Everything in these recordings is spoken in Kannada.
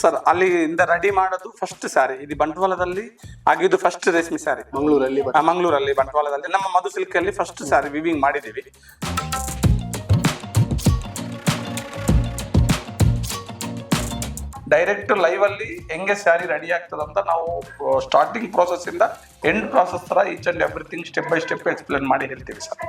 ಸರ್ ಅಲ್ಲಿಂದ ರೆಡಿ ಮಾಡೋದು ಫಸ್ಟ್ ಸಾರಿ ಇದು ಬಂಟ್ವಾಳದಲ್ಲಿ ಆಗಿದ್ದು ಫಸ್ಟ್ ರೇಷ್ಮೆ ಸಾರಿ ಮಂಗಳೂರಲ್ಲಿ ಮಂಗಳೂರಲ್ಲಿ ಬಂಟ್ವಾಳದಲ್ಲಿ. ನಮ್ಮ ಮಧು ಸಿಲ್ಕ್ ಅಲ್ಲಿ ಫಸ್ಟ್ ಸಾರಿ ವಿವಿಂಗ್ ಮಾಡಿದ್ದೀವಿ. ಡೈರೆಕ್ಟ್ ಲೈವ್ ಅಲ್ಲಿ ಹೆಂಗೆ ಸ್ಯಾರಿ ರೆಡಿ ಆಗ್ತದೆ ಅಂತ ನಾವು ಸ್ಟಾರ್ಟಿಂಗ್ ಪ್ರೋಸೆಸ್ ಇಂದ ಎಂಡ್ ಪ್ರಾಸೆಸ್ ತರ each and everything step by step explain ಮಾಡಿ ಹೇಳ್ತೀವಿ ಸರ್.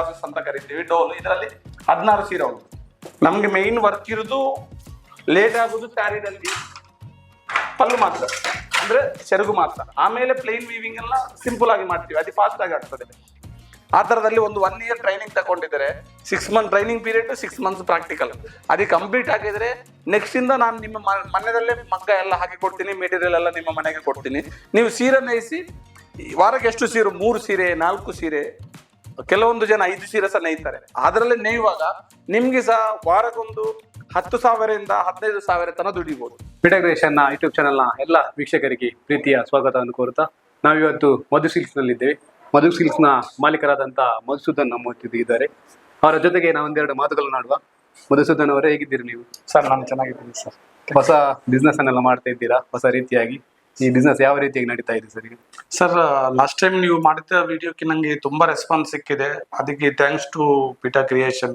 ಪ್ರಾಸೆಸ್ ಅಂತ ಕರಿತೀವಿ. ಡೋಲ್ ಇದರಲ್ಲಿ ಹದಿನಾರು ಸೀರೆ ಉಂಟು. ನಮ್ಗೆ ಮೇನ್ ವರ್ಕ್ ಇರೋದು ಲೇಟ್ ಆಗುದು ಸ್ಯಾರಿದಲ್ಲಿ ಪಲ್ಲು ಮಾತ್ರ. ಅಂದ್ರೆ ಸೆರಗು ಮಾತ್ರ. ಆಮೇಲೆ ಪ್ಲೇನ್ ವೀವಿಂಗ್ ಎಲ್ಲ ಸಿಂಪಲ್ ಆಗಿ ಮಾಡ್ತೀವಿ. ಅದು ಫಾಸ್ಟ್ ಆಗಿ ಆಗ್ತದೆ. ಆ ಥರದಲ್ಲಿ ಒಂದು ಒನ್ ಇಯರ್ ಟ್ರೈನಿಂಗ್ ತಗೊಂಡಿದ್ದಾರೆ six month training period six months practical ಅದು ಕಂಪ್ಲೀಟ್ ಆಗಿದ್ರೆ ನೆಕ್ಸ್ಟ್ ಇಂದ ನಾನು ನಿಮ್ಮ ಮನೆಯಲ್ಲೇ ಮಗ್ಗ ಎಲ್ಲ ಹಾಕಿ ಕೊಡ್ತೀನಿ ಮೆಟೀರಿಯಲ್ ಎಲ್ಲ ನಿಮ್ಮ ಮನೆಗೆ ಕೊಡ್ತೀನಿ. ನೀವು ಸೀರೆ ನೇಯಿಸಿ ವಾರಕ್ಕೆ ಎಷ್ಟು ಸೀರೆ? ಮೂರು ಸೀರೆ, ನಾಲ್ಕು ಸೀರೆ? ಕೆಲವೊಂದು ಜನ ಐದು ಸೀರೆ ಸಹ ನೇಯ್ತಾರೆ ಅದರಲ್ಲಿ ನೇಯುವಾಗ ನಿಮ್ಗೆ ಸಹ ವಾರಕ್ಕೊಂದು ಹತ್ತು ಸಾವಿರದಿಂದ ಹದಿನೈದು ಸಾವಿರ ತನಕ ದುಡಿಬಹುದು ಪಿಟಗ್ರೇಷನ್ನ ಯೂಟ್ಯೂಬ್ ಚಾನೆಲ್ನ ಎಲ್ಲ ವೀಕ್ಷಕರಿಗೆ ಪ್ರೀತಿಯ ಸ್ವಾಗತವನ್ನು ಕೋರುತ್ತಾ ನಾವಿವತ್ತು ಮಧು ಸಿಲ್ಕ್ಸ್ ನಲ್ಲಿದ್ದೇವೆ. ಮಧು ಸಿಲ್ಕ್ಸ್ನ ಮಾಲೀಕರಾದಂತ ಮಧುಸೂದನ್ ನಮ್ಮ ಇದ್ದಾರೆ. ಅವರ ಜೊತೆಗೆ ನಾವು ಒಂದೆರಡು ಮಾತುಗಳನ್ನು ಆಡುವ. ಮಧುಸೂದನ್ ಅವರೇ ಹೇಗಿದ್ದೀರಿ ನೀವು? ಸರ್ ನಾನು ಚೆನ್ನಾಗಿದ್ದೀನಿ ಸರ್. ಹೊಸ ಬಿಸ್ನೆಸ್ ಅನ್ನೆಲ್ಲ ಮಾಡ್ತಾ ಇದ್ದೀರಾ? ಹೊಸ ರೀತಿಯಾಗಿ? ಈ ಬಿಸ್ನೆಸ್ ಯಾವ ರೀತಿಯಾಗಿ ನಡೀತಾ ಇದೆ ಸರ್ ಸರ್ ಲಾಸ್ಟ್ ಟೈಮ್ ನೀವು ಮಾಡಿದ ವಿಡಿಯೋಕ್ಕೆ ನಂಗೆ ತುಂಬಾ ರೆಸ್ಪಾನ್ಸ್ ಸಿಕ್ಕಿದೆ. ಅದಕ್ಕೆ ಥ್ಯಾಂಕ್ಸ್ ಟು ಪಿಟಾ ಕ್ರಿಯೇಷನ್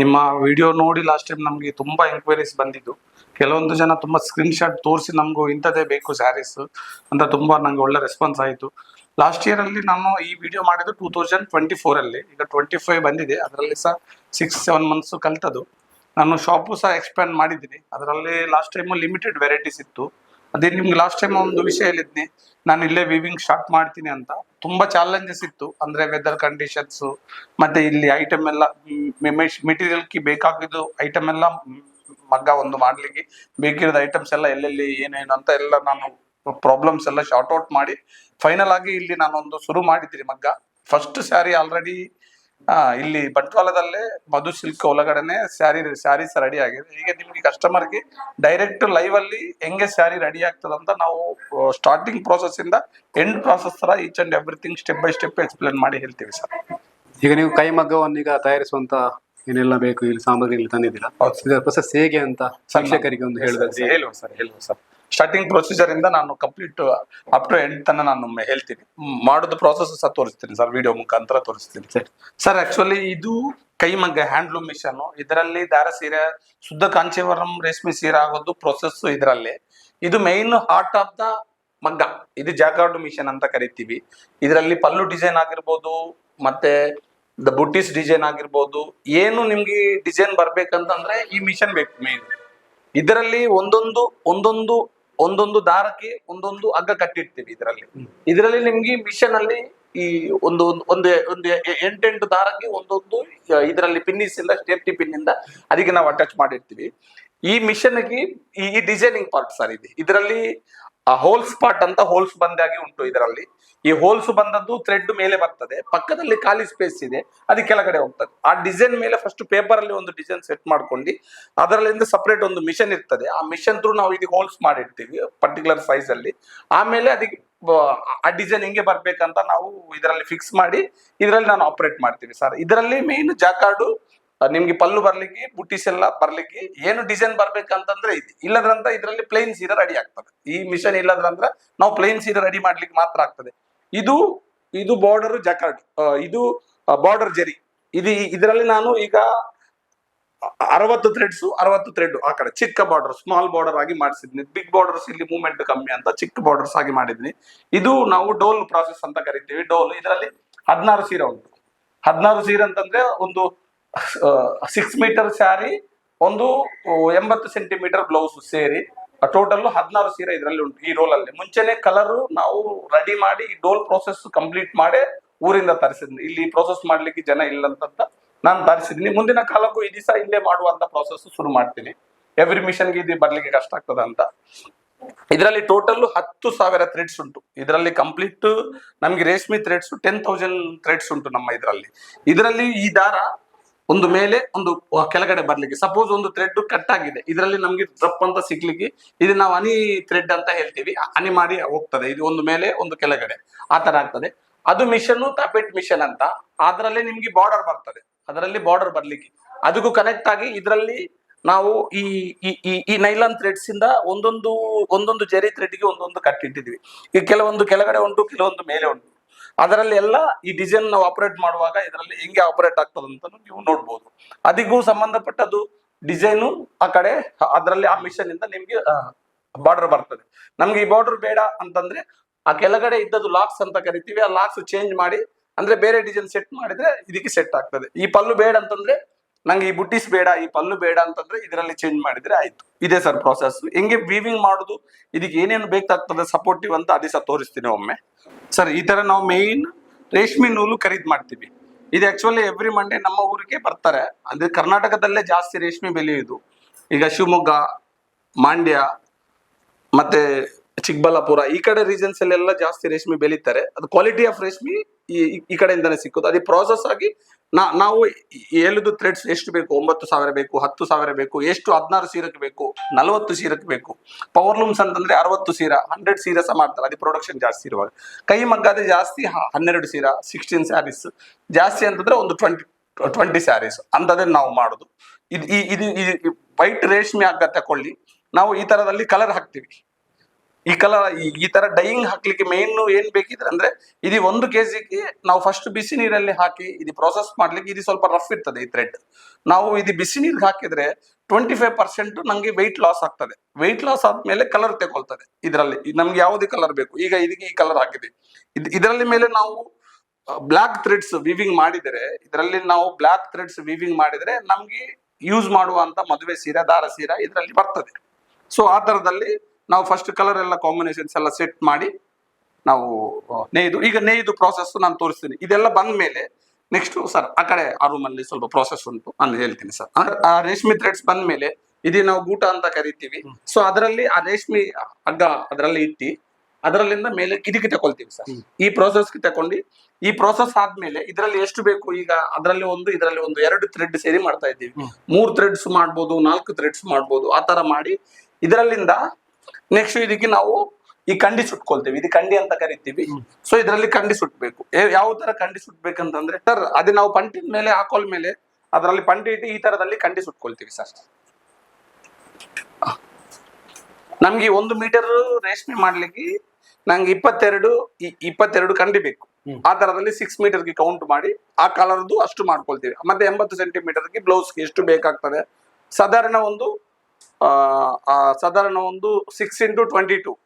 ನಿಮ್ಮ ವಿಡಿಯೋ ನೋಡಿ ಲಾಸ್ಟ್ ಟೈಮ್ ನಮಗೆ ತುಂಬಾ ಎಂಕ್ವೈರೀಸ್ ಬಂದಿದ್ದು. ಕೆಲವೊಂದು ಜನ ತುಂಬಾ ಸ್ಕ್ರೀನ್ ಶಾಟ್ ತೋರಿಸಿ ನಮಗೂ ಇಂಥದ್ದೇ ಬೇಕು ಸ್ಯಾರೀಸ್ ಅಂತ ತುಂಬಾ ನಂಗೆ ಒಳ್ಳೆ ರೆಸ್ಪಾನ್ಸ್ ಆಯಿತು. ಲಾಸ್ಟ್ ಇಯರ್ ಅಲ್ಲಿ ನಾನು ಈ ವಿಡಿಯೋ ಮಾಡಿದ್ದು ಟೂ ತೌಸಂಡ್ ಟ್ವೆಂಟಿ ಫೋರ್ ಅಲ್ಲಿ. ಈಗ ಟ್ವೆಂಟಿ ಫೈವ್ ಬಂದಿದೆ. ಅದರಲ್ಲಿ ಸಹ ಸಿಕ್ಸ್ ಸೆವೆನ್ ಮಂತ್ಸ್ ಕಲ್ತದ್ದು. ನಾನು ಶಾಪು ಸಹ ಎಕ್ಸ್ಪ್ಯಾಂಡ್ ಮಾಡಿದ್ದೀನಿ. ಅದರಲ್ಲಿ ಲಾಸ್ಟ್ ಟೈಮ್ ಲಿಮಿಟೆಡ್ ವೆರೈಟೀಸ್ ಇತ್ತು. ಅದೇ ನಿಮ್ಗೆ ಲಾಸ್ಟ್ ಟೈಮ್ ಒಂದು ವಿಷಯ ಹೇಳಿದ್ನಿ. ನಾನು ಇಲ್ಲೇ ವಿವಿಂಗ್ ಸ್ಟಾರ್ಟ್ ಮಾಡ್ತೀನಿ ಅಂತ. ತುಂಬಾ ಚಾಲೆಂಜಸ್ ಇತ್ತು. ಅಂದ್ರೆ ವೆದರ್ ಕಂಡೀಷನ್ಸ್ ಮತ್ತೆ ಇಲ್ಲಿ ಐಟಮ್ ಎಲ್ಲ ಮೆಟೀರಿಯಲ್ಗೆ ಬೇಕಾಗಿದ್ದು ಐಟಮ್ ಎಲ್ಲ ಮಗ್ಗ ಒಂದು ಮಾಡ್ಲಿಕ್ಕೆ ಬೇಕಿರೋದು ಐಟಮ್ಸ್ ಎಲ್ಲ ಎಲ್ಲೆಲ್ಲಿ ಏನೇನು ಅಂತ ಎಲ್ಲ ನಾನು ಪ್ರಾಬ್ಲಮ್ಸ್ ಎಲ್ಲ ಶಾರ್ಟ್ ಔಟ್ ಮಾಡಿ ಫೈನಲ್ ಆಗಿ ಇಲ್ಲಿ ನಾನೊಂದು ಶುರು ಮಾಡಿದ್ದೀನಿ ಮಗ್ಗ. ಫಸ್ಟ್ ಸ್ಯಾರಿ ಆಲ್ರೆಡಿ ಇಲ್ಲಿ ಬಂಟ್ವಾಳದಲ್ಲೇ ಮಧು ಸಿಲ್ಕ್ ಒಳಗಡೆನೆ ಸ್ಯಾರಿ ಸ್ಯಾರೀಸ್ ರೆಡಿ ಆಗಿದೆ. ಈಗ ನಿಮ್ಗೆ ಕಸ್ಟಮರ್ಗೆ ಡೈರೆಕ್ಟ್ ಲೈವ್ ಅಲ್ಲಿ ಹೆಂಗೆ ಸ್ಯಾರಿ ರೆಡಿ ಆಗ್ತದೆ ಅಂತ ನಾವು ಸ್ಟಾರ್ಟಿಂಗ್ ಪ್ರೋಸೆಸ್ ಇಂದ ಎಂಡ್ ಪ್ರಾಸೆಸ್ ತರ each and everything step by step explain ಮಾಡಿ ಹೇಳ್ತೀವಿ ಸರ್. ಈಗ ನೀವು ಕೈಮಗ್ಗವನ್ನು ಈಗ ತಯಾರಿಸುವಂತ ಏನೆಲ್ಲ ಬೇಕು? ಇಲ್ಲಿ ಸಾಮಗ್ರಿ ತಂದಿದ್ದೀರಾ? ಹೌದು. ಸರ್. ಪ್ರೊಸೆಸ್ ಹೇಗೆ ಅಂತ ಶಿಕ್ಷಕರಿಗೆ ಒಂದು ಹೇಳಿದ್ರೆ ಹೇಳುವ ಸರ್ ಹೇಳುವ ಸರ್. ಸ್ಟಾರ್ಟಿಂಗ್ ಪ್ರೊಸೀಜರ್ ಇಂದ ನಾನು ಕಂಪ್ಲೀಟ್ ಅಪ್ ಟು ಎಂಡ್ ತನ ನಾನು ಹೇಳ್ತೀನಿ. ಮಾಡೋದು ಪ್ರಾಸೆಸ್ ಸಹ ತೋರಿಸ್ತೀನಿ ಸರ್ ವಿಡಿಯೋ ಮುಖಾಂತರ ತೋರಿಸ್ತೀನಿ ಸರ್ ಆಕ್ಚುಲಿ ಇದು ಕೈಮಗ್ಗ ಹ್ಯಾಂಡ್ಲೂಮ್ ಮಿಷನ್ ಇದರಲ್ಲಿ ದಾರ ಸೀರೆ, ಶುದ್ಧ ಕಾಂಚೀವರಂ, ರೇಷ್ಮೆ ಸೀರೆ ಆಗೋದು ಪ್ರೊಸೆಸ್ ಇದರಲ್ಲಿ. ಇದು ಮೇನ್ ಹಾರ್ಟ್ ಆಫ್ ದ ಮಗ್ಗ. ಇದು ಜಾಕಾರ್ಡ್ ಮಿಷನ್ ಅಂತ ಕರಿತೀವಿ. ಇದರಲ್ಲಿ ಪಲ್ಲು ಡಿಸೈನ್ ಆಗಿರ್ಬೋದು, ಮತ್ತೆ ದ ಬುಟ್ಟಿಸ್ ಡಿಸೈನ್ ಆಗಿರ್ಬೋದು. ಏನು ನಿಮ್ಗೆ ಡಿಸೈನ್ ಬರ್ಬೇಕಂತಂದ್ರೆ ಈ ಮಿಷನ್ ಬೇಕು ಮೇನ್ ಇದರಲ್ಲಿ ಒಂದೊಂದು ಒಂದೊಂದು ಒಂದೊಂದು ದಾರಕ್ಕೆ ಒಂದೊಂದು ಅಗ್ಗ ಕಟ್ಟಿರ್ತೀವಿ ಇದರಲ್ಲಿ. ಇದರಲ್ಲಿ ನಿಮ್ಗೆ ಮಿಷನ್ ಅಲ್ಲಿ ಈ ಒಂದು, ಒಂದು- ಒಂದು ಎಂಟೆಂಟು ದಾರಕ್ಕೆ ಒಂದೊಂದು ಇದರಲ್ಲಿ ಪಿನ್ನಿಸ್ ಇಲ್ಲ ಸೇಫ್ಟಿ ಪಿನ್ ಇಂದ ಅದಕ್ಕೆ ನಾವು ಅಟ್ಯಾಚ್ ಮಾಡಿರ್ತೀವಿ. ಈ ಮಿಷನ್ಗೆ ಈ ಡಿಸೈನಿಂಗ್ ಪಾರ್ಟ್ ಸರ್ ಇದೆ. ಇದರಲ್ಲಿ ಹೋಲ್ಸ್ ಸ್ಪಾಟ್ ಅಂತ ಹೋಲ್ಸ್ ಬಂದಾಗಿ ಉಂಟು ಇದರಲ್ಲಿ. ಈ ಹೋಲ್ಸ್ ಬಂದದ್ದು ಥ್ರೆಡ್ ಮೇಲೆ ಬರ್ತದೆ. ಪಕ್ಕದಲ್ಲಿ ಖಾಲಿ ಸ್ಪೇಸ್ ಇದೆ. ಅದು ಕೆಳಗಡೆ ಹೋಗ್ತದೆ. ಆ ಡಿಸೈನ್ ಮೇಲೆ ಫಸ್ಟ್ ಪೇಪರ್ ಅಲ್ಲಿ ಒಂದು ಡಿಸೈನ್ ಸೆಟ್ ಮಾಡ್ಕೊಂಡು ಅದರಲ್ಲಿಂದ ಸಪರೇಟ್ ಒಂದು ಮಿಷನ್ ಇರ್ತದೆ. ಆ ಮಿಷನ್ ಥ್ರೂ ನಾವು ಇದಕ್ಕೆ ಹೋಲ್ಸ್ ಮಾಡಿರ್ತೀವಿ ಪರ್ಟಿಕ್ಯುಲರ್ ಸೈಜ್ ಅಲ್ಲಿ. ಆಮೇಲೆ ಅದಕ್ಕೆ ಆ ಡಿಸೈನ್ ಹೆಂಗೆ ಬರ್ಬೇಕಂತ ನಾವು ಇದರಲ್ಲಿ ಫಿಕ್ಸ್ ಮಾಡಿ ಇದರಲ್ಲಿ ನಾನು ಆಪರೇಟ್ ಮಾಡ್ತೀವಿ ಸರ್ ಇದರಲ್ಲಿ ಮೇನ್ ಜಾಕಾರ್ಡು ಆ, ನಿಮ್ಗೆ ಪಲ್ಲು ಬರ್ಲಿಕ್ಕೆ ಬುಟ್ಟಿಸ್ ಎಲ್ಲ ಬರ್ಲಿಕ್ಕೆ ಏನು ಡಿಸೈನ್ ಬರ್ಬೇಕಂತಂದ್ರೆ ಇದು ಇಲ್ಲದ್ರಂತ ಇದರಲ್ಲಿ ಪ್ಲೇನ್ ಸೀರೆ ರೆಡಿ ಆಗ್ತದೆ. ಈ ಮಿಷನ್ ಇಲ್ಲದ್ರಂದ್ರೆ ನಾವು ಪ್ಲೈನ್ ಸೀರೆ ರೆಡಿ ಮಾಡ್ಲಿಕ್ಕೆ ಮಾತ್ರ ಆಗ್ತದೆ. ಇದು ಇದು ಬಾರ್ಡರ್ ಜಕಾರ್ಡ್ ಇದು ಬಾರ್ಡರ್ ಜರಿ ಇದು ಇದರಲ್ಲಿ ನಾನು ಈಗ ಅರವತ್ತು ಥ್ರೆಡ್ಸ್ ಅರವತ್ತು ಥ್ರೆಡ್ ಆ ಕಡೆ ಚಿಕ್ಕ ಬಾರ್ಡರ್ ಸ್ಮಾಲ್ ಬಾರ್ಡರ್ ಆಗಿ ಮಾಡಿಸಿದ್ನಿ. ಬಿಗ್ ಬಾರ್ಡರ್ಸ್ ಇಲ್ಲಿ ಮೂವ್ಮೆಂಟ್ ಕಮ್ಮಿ ಅಂತ ಚಿಕ್ಕ ಬಾರ್ಡರ್ಸ್ ಆಗಿ ಮಾಡಿದ್ನಿ. ಇದು ನಾವು ಡೋಲ್ ಪ್ರಾಸೆಸ್ ಅಂತ ಕರಿತೀವಿ. ಡೋಲ್ ಇದರಲ್ಲಿ ಹದಿನಾರು ಸೀರೆ ಉಂಟು. ಹದಿನಾರು ಸೀರೆ ಅಂತಂದ್ರೆ ಒಂದು ಸಿಕ್ಸ್ ಮೀಟರ್ ಸ್ಯಾರಿ ಒಂದು ಎಂಬತ್ತು ಸೆಂಟಿಮೀಟರ್ ಬ್ಲೌಸ್ ಸೇರಿ ಟೋಟಲ್ ಹದಿನಾರು ಸೀರೆ ಇದರಲ್ಲಿ ಉಂಟು ಈ ರೋಲ್ ಅಲ್ಲಿ. ಮುಂಚೆನೆ ಕಲರ್ ನಾವು ರೆಡಿ ಮಾಡಿ ಈ ಡೋಲ್ ಪ್ರೋಸೆಸ್ ಕಂಪ್ಲೀಟ್ ಮಾಡಿ ಊರಿಂದ ತರಿಸಿದ್ನಿ. ಇಲ್ಲಿ ಪ್ರೋಸೆಸ್ ಮಾಡ್ಲಿಕ್ಕೆ ಜನ ಇಲ್ಲ ಅಂತ ನಾನು ತರಿಸಿದ್ನಿ. ಮುಂದಿನ ಕಾಲಕ್ಕೂ ಈ ದಿವಸ ಇಲ್ಲೇ ಮಾಡುವಂತ ಪ್ರೋಸೆಸ್ ಶುರು ಮಾಡ್ತೀನಿ. ಎವ್ರಿ ಮಿಷನ್ಗೆ ಇದು ಬರ್ಲಿಕ್ಕೆ ಕಷ್ಟ ಆಗ್ತದ ಅಂತ. ಇದರಲ್ಲಿ ಟೋಟಲ್ ಹತ್ತು ಸಾವಿರ ಥ್ರೆಡ್ಸ್ ಉಂಟು. ಇದರಲ್ಲಿ ಕಂಪ್ಲೀಟ್ ನಮ್ಗೆ ರೇಷ್ಮೆ ಥ್ರೆಡ್ಸ್ ಟೆನ್ ತೌಸಂಡ್ ಥ್ರೆಡ್ಸ್ ಉಂಟು ನಮ್ಮ ಇದರಲ್ಲಿ. ಇದರಲ್ಲಿ ಈ ದಾರ ಒಂದು ಮೇಲೆ ಒಂದು ಕೆಳಗಡೆ ಬರ್ಲಿಕ್ಕೆ. ಸಪೋಸ್ ಒಂದು ಥ್ರೆಡ್ ಕಟ್ ಆಗಿದೆ. ಇದರಲ್ಲಿ ನಮ್ಗೆ ಡ್ರಪ್ ಅಂತ ಸಿಗ್ಲಿಕ್ಕೆ ಇದು ನಾವು ಅನಿ ಥ್ರೆಡ್ ಅಂತ ಹೇಳ್ತೀವಿ. ಅನಿ ಮಾಡಿ ಹೋಗ್ತದೆ. ಇದು ಒಂದು ಮೇಲೆ, ಒಂದು ಕೆಳಗಡೆ. ಆ ತರ ಆಗ್ತದೆ. ಅದು ಮಿಷನ್ ತಾಪೆಟ್ ಮಿಷನ್ ಅಂತ. ಅದರಲ್ಲಿ ನಿಮ್ಗೆ ಬಾರ್ಡರ್ ಬರ್ತದೆ. ಅದರಲ್ಲಿ ಬಾರ್ಡರ್ ಬರ್ಲಿಕ್ಕೆ. ಅದಕ್ಕೂ ಕನೆಕ್ಟ್ ಆಗಿ ಇದರಲ್ಲಿ ನಾವು ಈ ಈ, ಈ- ಈ ನೈಲಾನ್ ಥ್ರೆಡ್ಸ್ ಇಂದ ಒಂದೊಂದು ಒಂದೊಂದು ಜರಿ ಥ್ರೆಡ್ಗೆ ಒಂದೊಂದು ಕಟ್ಟಿಟ್ಟಿದ್ವಿ ಈ ಕೆಲವೊಂದು ಕೆಳಗಡೆ ಉಂಟು, ಕೆಲವೊಂದು ಮೇಲೆ ಉಂಟು. ಅದರಲ್ಲಿ ಎಲ್ಲ ಈ ಡಿಸೈನ್ ನಾವು ಆಪರೇಟ್ ಮಾಡುವಾಗ ಇದರಲ್ಲಿ ಹೆಂಗೆ ಆಪರೇಟ್ ಆಗ್ತದೆ ಅಂತ ನೀವು ನೋಡ್ಬೋದು. ಅದಿಗೂ ಸಂಬಂಧಪಟ್ಟದ್ದು ಡಿಸೈನು ಆ ಕಡೆ, ಅದರಲ್ಲಿ ಆ ಮಿಷನ್ ಇಂದ ನಿಮ್ಗೆ ಬಾರ್ಡರ್ ಬರ್ತದೆ. ನಮ್ಗೆ ಈ ಬಾರ್ಡರ್ ಬೇಡ ಅಂತಂದ್ರೆ ಆ ಕೆಳಗಡೆ ಇದ್ದದ್ದು ಲಾಕ್ಸ್ ಅಂತ ಕರಿತೀವಿ, ಆ ಲಾಕ್ಸ್ ಚೇಂಜ್ ಮಾಡಿ, ಅಂದ್ರೆ ಬೇರೆ ಡಿಸೈನ್ ಸೆಟ್ ಮಾಡಿದ್ರೆ ಇದಕ್ಕೆ ಸೆಟ್ ಆಗ್ತದೆ. ಈ ಪಲ್ಲು ಬೇಡ ಅಂತಂದ್ರೆ ನಂಗೆ ಈ ಬುಟ್ಟಿಸ್ ಬೇಡ, ಈ ಪಲ್ಲು ಬೇಡ ಅಂತಂದ್ರೆ ಇದರಲ್ಲಿ ಚೇಂಜ್ ಮಾಡಿದ್ರೆ ಆಯ್ತು. ಇದೆ ಸರ್ ಪ್ರಾಸೆಸ್ ಹೆಂಗೆ ವೀವಿಂಗ್ ಮಾಡುದು? ಇದಕ್ಕೆ ಏನೇನು ಬೇಕಾಗ್ತದೆ ಸಪೋರ್ಟಿವ್ ಅಂತ ಅದೇ ತೋರಿಸ್ತೀನಿ ಒಮ್ಮೆ. ಸರ್ ಈ ತರ ನಾವು ಮೇನ್ ರೇಷ್ಮೆ ನೂಲು ಖರೀದಿ ಮಾಡ್ತೀವಿ. ಇದು ಆಕ್ಚುಲಿ ಎವ್ರಿ ಮಂಡೇ ನಮ್ಮ ಊರಿಗೆ ಬರ್ತಾರೆ. ಅಂದ್ರೆ ಕರ್ನಾಟಕದಲ್ಲೇ ಜಾಸ್ತಿ ರೇಷ್ಮೆ ಬೆಳೆಯುವುದು ಈಗ ಶಿವಮೊಗ್ಗ, ಮಂಡ್ಯ, ಮತ್ತೆ ಚಿಕ್ಕಬಳ್ಳಾಪುರ, ಈ ಕಡೆ ರೀಜನ್ಸ್ ಅಲ್ಲೆಲ್ಲ ಜಾಸ್ತಿ ರೇಷ್ಮೆ ಬೆಳೀತಾರೆ. ಅದು ಕ್ವಾಲಿಟಿ ಆಫ್ ರೇಷ್ಮೆ ಈ, ಈ- ಕಡೆಯಿಂದಾನೆ ಸಿಕ್ಕುದು. ಅದೇ ಪ್ರಾಸೆಸ್ ಆಗಿ ನಾ, ನಾವು ಹೇಳುದು ಥ್ರೆಡ್ಸ್ ಎಷ್ಟು ಬೇಕು? ಒಂಬತ್ತು ಸಾವಿರ ಬೇಕು, ಹತ್ತು ಸಾವಿರ ಬೇಕು, ಎಷ್ಟು? ಹದಿನಾರು ಸೀರಕ್ಕೆ ಬೇಕು, ನಲವತ್ತು ಸೀರಕ್ಕೆ ಬೇಕು. ಪವರ್ ಲೂಮ್ಸ್ ಅಂತಂದ್ರೆ ಅರವತ್ತು ಸೀರ ಹಂಡ್ರೆಡ್ ಸೀರೆ ಸಹ ಮಾಡ್ತಾರೆ. ಅದೇ ಪ್ರೊಡಕ್ಷನ್ ಜಾಸ್ತಿ ಇರುವಾಗ. ಕೈ ಮಗ್ಗಾದ್ರೆ ಜಾಸ್ತಿ ಹನ್ನೆರಡು ಸೀರ ಸಿಕ್ಸ್ಟೀನ್ ಸ್ಯಾರೀಸ್ ಜಾಸ್ತಿ ಅಂತಂದ್ರೆ ಒಂದು ಟ್ವೆಂಟಿ ಟ್ವೆಂಟಿ ಸ್ಯಾರೀಸ್ ಅಂತದೇ ನಾವು ಮಾಡುದು. ಇದು ಈ- ಇದು ವೈಟ್ ರೇಷ್ಮೆ ಹಗ್ಗ ತಕೊಳ್ಳಿ. ನಾವು ಈ ತರದಲ್ಲಿ ಕಲರ್ ಹಾಕ್ತಿವಿ. ಈ ಕಲರ್ ಈ ತರ ಡೈಯಿಂಗ್ ಹಾಕ್ಲಿಕ್ಕೆ ಮೇನ್ ಏನ್ ಬೇಕಿದ್ರೆ ಅಂದ್ರೆ ಇದು ಒಂದು ಕೆಜಿಗೆ ನಾವು ಫಸ್ಟ್ ಬಿಸಿ ನೀರಲ್ಲಿ ಹಾಕಿ ಇದು ಪ್ರೊಸೆಸ್ ಮಾಡ್ಲಿಕ್ಕೆ ಇದು ಸ್ವಲ್ಪ ರಫ್ ಇರ್ತದೆ ಈ ಥ್ರೆಡ್ ನಾವು ಇದು ಬಿಸಿ ನೀರಿಗೆ ಹಾಕಿದ್ರೆ ಟ್ವೆಂಟಿ ಫೈವ್ ಪರ್ಸೆಂಟ್ ನಂಗೆ ವೆಯ್ಟ್ ಲಾಸ್ ಆಗ್ತದೆ. ವೆಯ್ಟ್ ಲಾಸ್ ಆದ್ಮೇಲೆ ಕಲರ್ ತಗೊಳ್ತದೆ ಇದರಲ್ಲಿ. ನಮ್ಗೆ ಯಾವುದೇ ಕಲರ್ ಬೇಕು. ಈಗ ಇದಕ್ಕೆ ಈ ಕಲರ್ ಹಾಕಿದೆ. ಇದು, ಇದರಲ್ಲಿ ಮೇಲೆ ನಾವು ಬ್ಲ್ಯಾಕ್ ಥ್ರೆಡ್ಸ್ ವಿವಿಂಗ್ ಮಾಡಿದರೆ, ಇದರಲ್ಲಿ ನಾವು ಬ್ಲಾಕ್ ಥ್ರೆಡ್ಸ್ ವಿವಿಂಗ್ ಮಾಡಿದರೆ ನಮ್ಗೆ ಯೂಸ್ ಮಾಡುವಂತ ಮದುವೆ ಸೀರೆ, ದಾರ ಸೀರೆ ಇದರಲ್ಲಿ ಬರ್ತದೆ. ಸೊ ಆ ತರದಲ್ಲಿ ನಾವು ಫಸ್ಟ್ ಕಲರ್ ಎಲ್ಲ ಕಾಂಬಿನೇಷನ್ಸ್ ಎಲ್ಲ ಸೆಟ್ ಮಾಡಿ ನಾವು ನೇಯ್ದು ಈಗ ನೇಯ್ದು ಪ್ರಾಸೆಸ್ ನಾನು ತೋರಿಸ್ತೀನಿ. ಇದೆಲ್ಲ ಬಂದ ಮೇಲೆ ನೆಕ್ಸ್ಟ್ ಸರ್ ಆ ಕಡೆ ಆ ರೂಮ್ ಅಲ್ಲಿ ಸ್ವಲ್ಪ ಪ್ರಾಸೆಸ್ ಉಂಟು ನಾನು ಹೇಳ್ತೀನಿ ಸರ್ ಆ ರೇಷ್ಮಿ ಥ್ರೆಡ್ಸ್ ಬಂದ ಮೇಲೆ ಇದೇ ನಾವು ಗೂಟ ಅಂತ ಕರಿತೀವಿ. ಸೊ ಅದರಲ್ಲಿ ಆ ರೇಷ್ಮಿ ಹಗ್ಗ ಅದರಲ್ಲಿ ಇಟ್ಟಿ ಅದರಲ್ಲಿಂದ ಮೇಲೆ ಇದಕ್ಕೆ ತಗೊಳ್ತೀವಿ ಸರ್ ಈ ಗೆ ತಕೊಂಡು ಈ ಪ್ರೋಸೆಸ್ ಆದ್ಮೇಲೆ ಇದರಲ್ಲಿ ಎಷ್ಟು ಬೇಕು ಈಗ ಅದರಲ್ಲಿ ಒಂದು ಇದರಲ್ಲಿ ಒಂದು ಎರಡು ಥ್ರೆಡ್ ಸೇರಿ ಮಾಡ್ತಾ ಇದ್ದೀವಿ. ಮೂರು ಮೂರ್ ಥ್ರೆಡ್ಸ್ ಮಾಡ್ಬೋದು ನಾಲ್ಕು ಥ್ರೆಡ್ಸ್ ಮಾಡ್ಬೋದು ಆ ತರ ಮಾಡಿ ಇದರಲ್ಲಿಂದ ನೆಕ್ಸ್ಟ್ ಇದಕ್ಕೆ ನಾವು ಈ ಕಂಡಿ ಸುಟ್ಕೊಳ್ತೇವೆ. ಇದು ಕಂಡಿ ಅಂತ ಕರಿತೀವಿ. ಸೊ ಇದರಲ್ಲಿ ಕಂಡಿ ಸುಟ್ಬೇಕು. ಯಾವ ತರ ಕಂಡಿ ಸುಟ್ಬೇಕಂತಂದ್ರೆ ಸರ್ ಅದೇ ನಾವು ಪಂಟಿನ ಮೇಲೆ ಹಾಕೋಲ್ ಮೇಲೆ ಅದರಲ್ಲಿ ಪಂಟಿ ಇಟ್ಟು ಈ ತರದಲ್ಲಿ ಕಂಡಿ ಸುಟ್ಕೊಳ್ತೀವಿ ಸರ್ ನಮ್ಗೆ ಒಂದು ಮೀಟರ್ ರೇಷ್ಮೆ ಮಾಡ್ಲಿಕ್ಕೆ ನಂಗೆ ಇಪ್ಪತ್ತೆರಡು ಇಪ್ಪತ್ತೆರಡು ಕಂಡಿ ಬೇಕು. ಆ ತರದಲ್ಲಿ ಸಿಕ್ಸ್ ಮೀಟರ್ಗೆ ಕೌಂಟ್ ಮಾಡಿ ಆ ಕಲರ್ದು ಅಷ್ಟು ಮಾಡ್ಕೊಳ್ತೀವಿ. ಮತ್ತೆ ಎಂಬತ್ತು ಸೆಂಟಿಮೀಟರ್ಗೆ ಬ್ಲೌಸ್ಗೆ ಎಷ್ಟು ಬೇಕಾಗ್ತದೆ. ಸಾಧಾರಣ ಒಂದು ಸಾಧಾರಣ ಒಂದು six into twenty two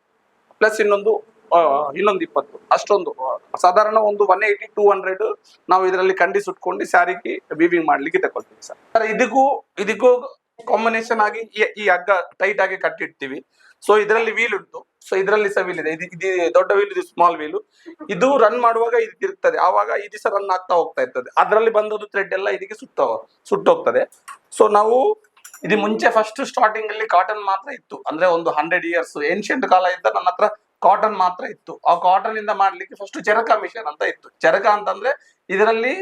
plus ಇನ್ನೊಂದು ಇನ್ನೊಂದು ಇಪ್ಪತ್ತು. ಅಷ್ಟೊಂದು. ಸಾಧಾರಣ ಒಂದು ಒನ್ ಏಯ್ಟಿ ಟೂ ಹಂಡ್ರೆಡ್ ನಾವು ಇದರಲ್ಲಿ ಕಂಡಿ ಸುಟ್ಕೊಂಡು ಸ್ಯಾರಿಗೆ ವೀವಿಂಗ್ ಮಾಡ್ಲಿಕ್ಕೆ ತಗೊಳ್ತೀವಿ ಸರ್. ಇದಕ್ಕೂ ಇದಕ್ಕೂ ಕಾಂಬಿನೇಷನ್ ಆಗಿ ಈ- ಈ ಹಗ್ಗ ಟೈಟ್ ಆಗಿ ಕಟ್ಟಿಡ್ತೀವಿ ಸೊ ಇದರಲ್ಲಿ ವೀಲ್ ಉಂಟು. ಸೊ ಇದರಲ್ಲಿ ಸಹ ವೀಲ್ ಇದೆ. ಇದು ದೊಡ್ಡ ವೀಲ್ ಇದು ಸ್ಮಾಲ್ ವೀಲ್ ಇದು ರನ್ ಮಾಡುವಾಗ ಇದು ತಿರುಗ್ತದೆ ಆವಾಗ ಇದು ಸಹ ರನ್ ಆಗ್ತಾ ಹೋಗ್ತಾ ಇರ್ತದೆ. ಅದರಲ್ಲಿ ಬಂದದ್ದು ಥ್ರೆಡ್ ಎಲ್ಲ ಇದಕ್ಕೆ ಸುತ್ತ ಸುಟ್ಟೋಗ್ತದೆ. ಸೊ ನಾವು ಇದು ಮುಂಚೆ ಫಸ್ಟ್ ಸ್ಟಾರ್ಟಿಂಗ್ ಅಲ್ಲಿ ಕಾಟನ್ ಮಾತ್ರ ಇತ್ತು. ಅಂದ್ರೆ ಒಂದು ಹಂಡ್ರೆಡ್ ಇಯರ್ಸ್ ಏನ್ಷಿಯಂಟ್ ಕಾಲ ಇದ್ದ ನನ್ನ ಹತ್ರ ಕಾಟನ್ ಮಾತ್ರ ಇತ್ತು. ಆ ಕಾಟನ್ ಇಂದ ಮಾಡ್ಲಿಕ್ಕೆ ಫಸ್ಟ್ ಚರಕ ಮಿಷನ್ ಅಂತ ಇತ್ತು. ಚರಕ ಅಂತಂದ್ರೆ ಇದರಲ್ಲಿ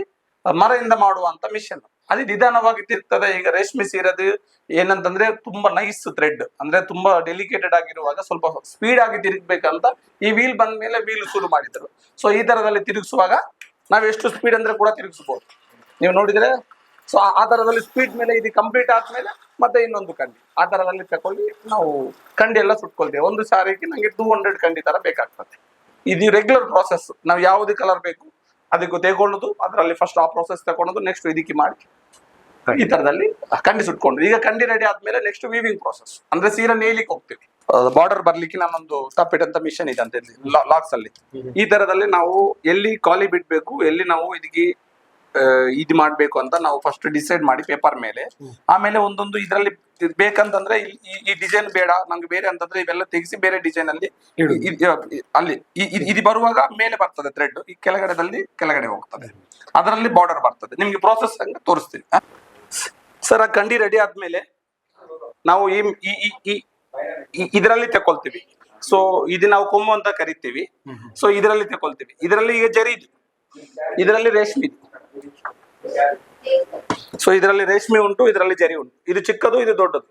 ಮರದಿಂದ ಮಾಡುವಂತ ಮಿಷನ್ ಅದು ನಿಧಾನವಾಗಿ ತಿರ್ತದೆ ಈಗ ರೇಷ್ಮೆ ಸೀರೆದು ಏನಂತಂದ್ರೆ ತುಂಬಾ ನೈಸ್ ಥ್ರೆಡ್ ಅಂದ್ರೆ ತುಂಬಾ ಡೆಲಿಕೇಟೆಡ್ ಆಗಿರುವಾಗ ಸ್ವಲ್ಪ ಸ್ಪೀಡ್ ಆಗಿ ತಿರುಗ್ಬೇಕಂತ ಈ ವೀಲ್ ಬಂದ ಮೇಲೆ ವೀಲ್ ಶುರು ಮಾಡಿದ್ರು. ಸೊ ಈ ತರದಲ್ಲಿ ತಿರುಗಿಸುವಾಗ ನಾವ್ ಎಷ್ಟು ಸ್ಪೀಡ್ ಅಂದ್ರೆ ಕೂಡ ತಿರುಗಿಸಬಹುದು ನೀವು ನೋಡಿದ್ರೆ ಸೊ ಆ ತರದಲ್ಲಿ ಸ್ಪೀಡ್ ಮೇಲೆ ಇದು ಕಂಪ್ಲೀಟ್ ಆದ್ಮೇಲೆ ಮತ್ತೆ ಇನ್ನೊಂದು ಕಂಡಿ. ಆ ತರದಲ್ಲಿ ತಕೊಳ್ಳಿ, ನಾವು ಕಂಡಿ ಎಲ್ಲ ಸುಟ್ಕೊಳ್ತೇವೆ. ಒಂದು ಸಾರಿಗೆ ನಂಗೆ ಟೂ ಹಂಡ್ರೆಡ್ ಕಂಡಿ ತರ ಬೇಕಾಗ್ತದೆ. ಇದು ರೆಗ್ಯುಲರ್ ಪ್ರಾಸೆಸ್ ನಾವು ಯಾವುದೇ ಕಲರ್ ಬೇಕು, ಅದಕ್ಕೂ ತೆಗೊಳ್ಳೋದು ಅದರಲ್ಲಿ ಫಸ್ಟ್ ಆ ಪ್ರಾಸೆಸ್ ತಗೊಳ್ಳೋದು ನೆಕ್ಸ್ಟ್ ಇದಕ್ಕೆ ಮಾಡಿ ಈ ತರದಲ್ಲಿ ಕಂಡಿ ಸುಟ್ಕೊಂಡು. ಈಗ ಕಂಡಿ ರೆಡಿ ಆದ್ಮೇಲೆ ನೆಕ್ಸ್ಟ್ ವೀವಿಂಗ್ ಪ್ರಾಸೆಸ್ ಅಂದ್ರೆ ಸೀರೆ ನೇಯ್ಲಿಕ್ಕೆ ಹೋಗ್ತೀವಿ. ಬಾರ್ಡರ್ ಬರ್ಲಿಕ್ಕೆ ನಾನೊಂದು ತಪ್ಪಿಟ್ ಅಂತ ಮಿಷನ್ ಇದೆ ಅಂತ ಲಾಕ್ಸ್ ಅಲ್ಲಿ. ಈ ತರದಲ್ಲಿ ನಾವು ಎಲ್ಲಿ ಕಾಲಿ ಬಿಡ್ಬೇಕು, ಎಲ್ಲಿ ನಾವು ಇದಕ್ಕೆ ಇದು ಮಾಡ್ಬೇಕು ಅಂತ ನಾವು ಫಸ್ಟ್ ಡಿಸೈಡ್ ಮಾಡಿ ಪೇಪರ್ ಮೇಲೆ. ಆಮೇಲೆ ಒಂದೊಂದು ಇದರಲ್ಲಿ ಬೇಕಂತಂದ್ರೆ ಈ- ಡಿಸೈನ್ ಬೇಡ ನಂಗೆ ಬೇರೆ ಅಂತಂದ್ರೆ ಇವೆಲ್ಲ ತೆಗೆಸಿ ಬೇರೆ ಡಿಸೈನ್ ಅಲ್ಲಿ ಅಲ್ಲಿ ಇದು ಬರುವಾಗ ಮೇಲೆ ಬರ್ತದೆ ಥ್ರೆಡ್ ಈ ಕೆಳಗಡೆದಲ್ಲಿ ಕೆಳಗಡೆ ಹೋಗ್ತದೆ. ಅದರಲ್ಲಿ ಬಾರ್ಡರ್ ಬರ್ತದೆ. ನಿಮ್ಗೆ ಪ್ರೋಸೆಸ್ ಹಂಗೆ ತೋರಿಸ್ತೀವಿ ಸರ್ ಆ ಕಂಡಿ ರೆಡಿ ಆದ್ಮೇಲೆ ನಾವು ಈ ಇದರಲ್ಲಿ ತಕೊಳ್ತೀವಿ ಸೊ ಇದು ನಾವು ಕೊಂಬು ಅಂತ ಕರಿತೀವಿ. ಸೊ ಇದರಲ್ಲಿ ತಕೊಳ್ತೀವಿ ಇದರಲ್ಲಿ ಈಗ ಜರಿ ಇದೆ. ಇದರಲ್ಲಿ ರೇಷ್ಮೆ ಇದೆ. ಸೊ ಇದರಲ್ಲಿ ರೇಷ್ಮೆ ಉಂಟು, ಇದರಲ್ಲಿ ಜರಿ ಉಂಟು. ಇದು ಚಿಕ್ಕದು, ಇದು ದೊಡ್ಡದು.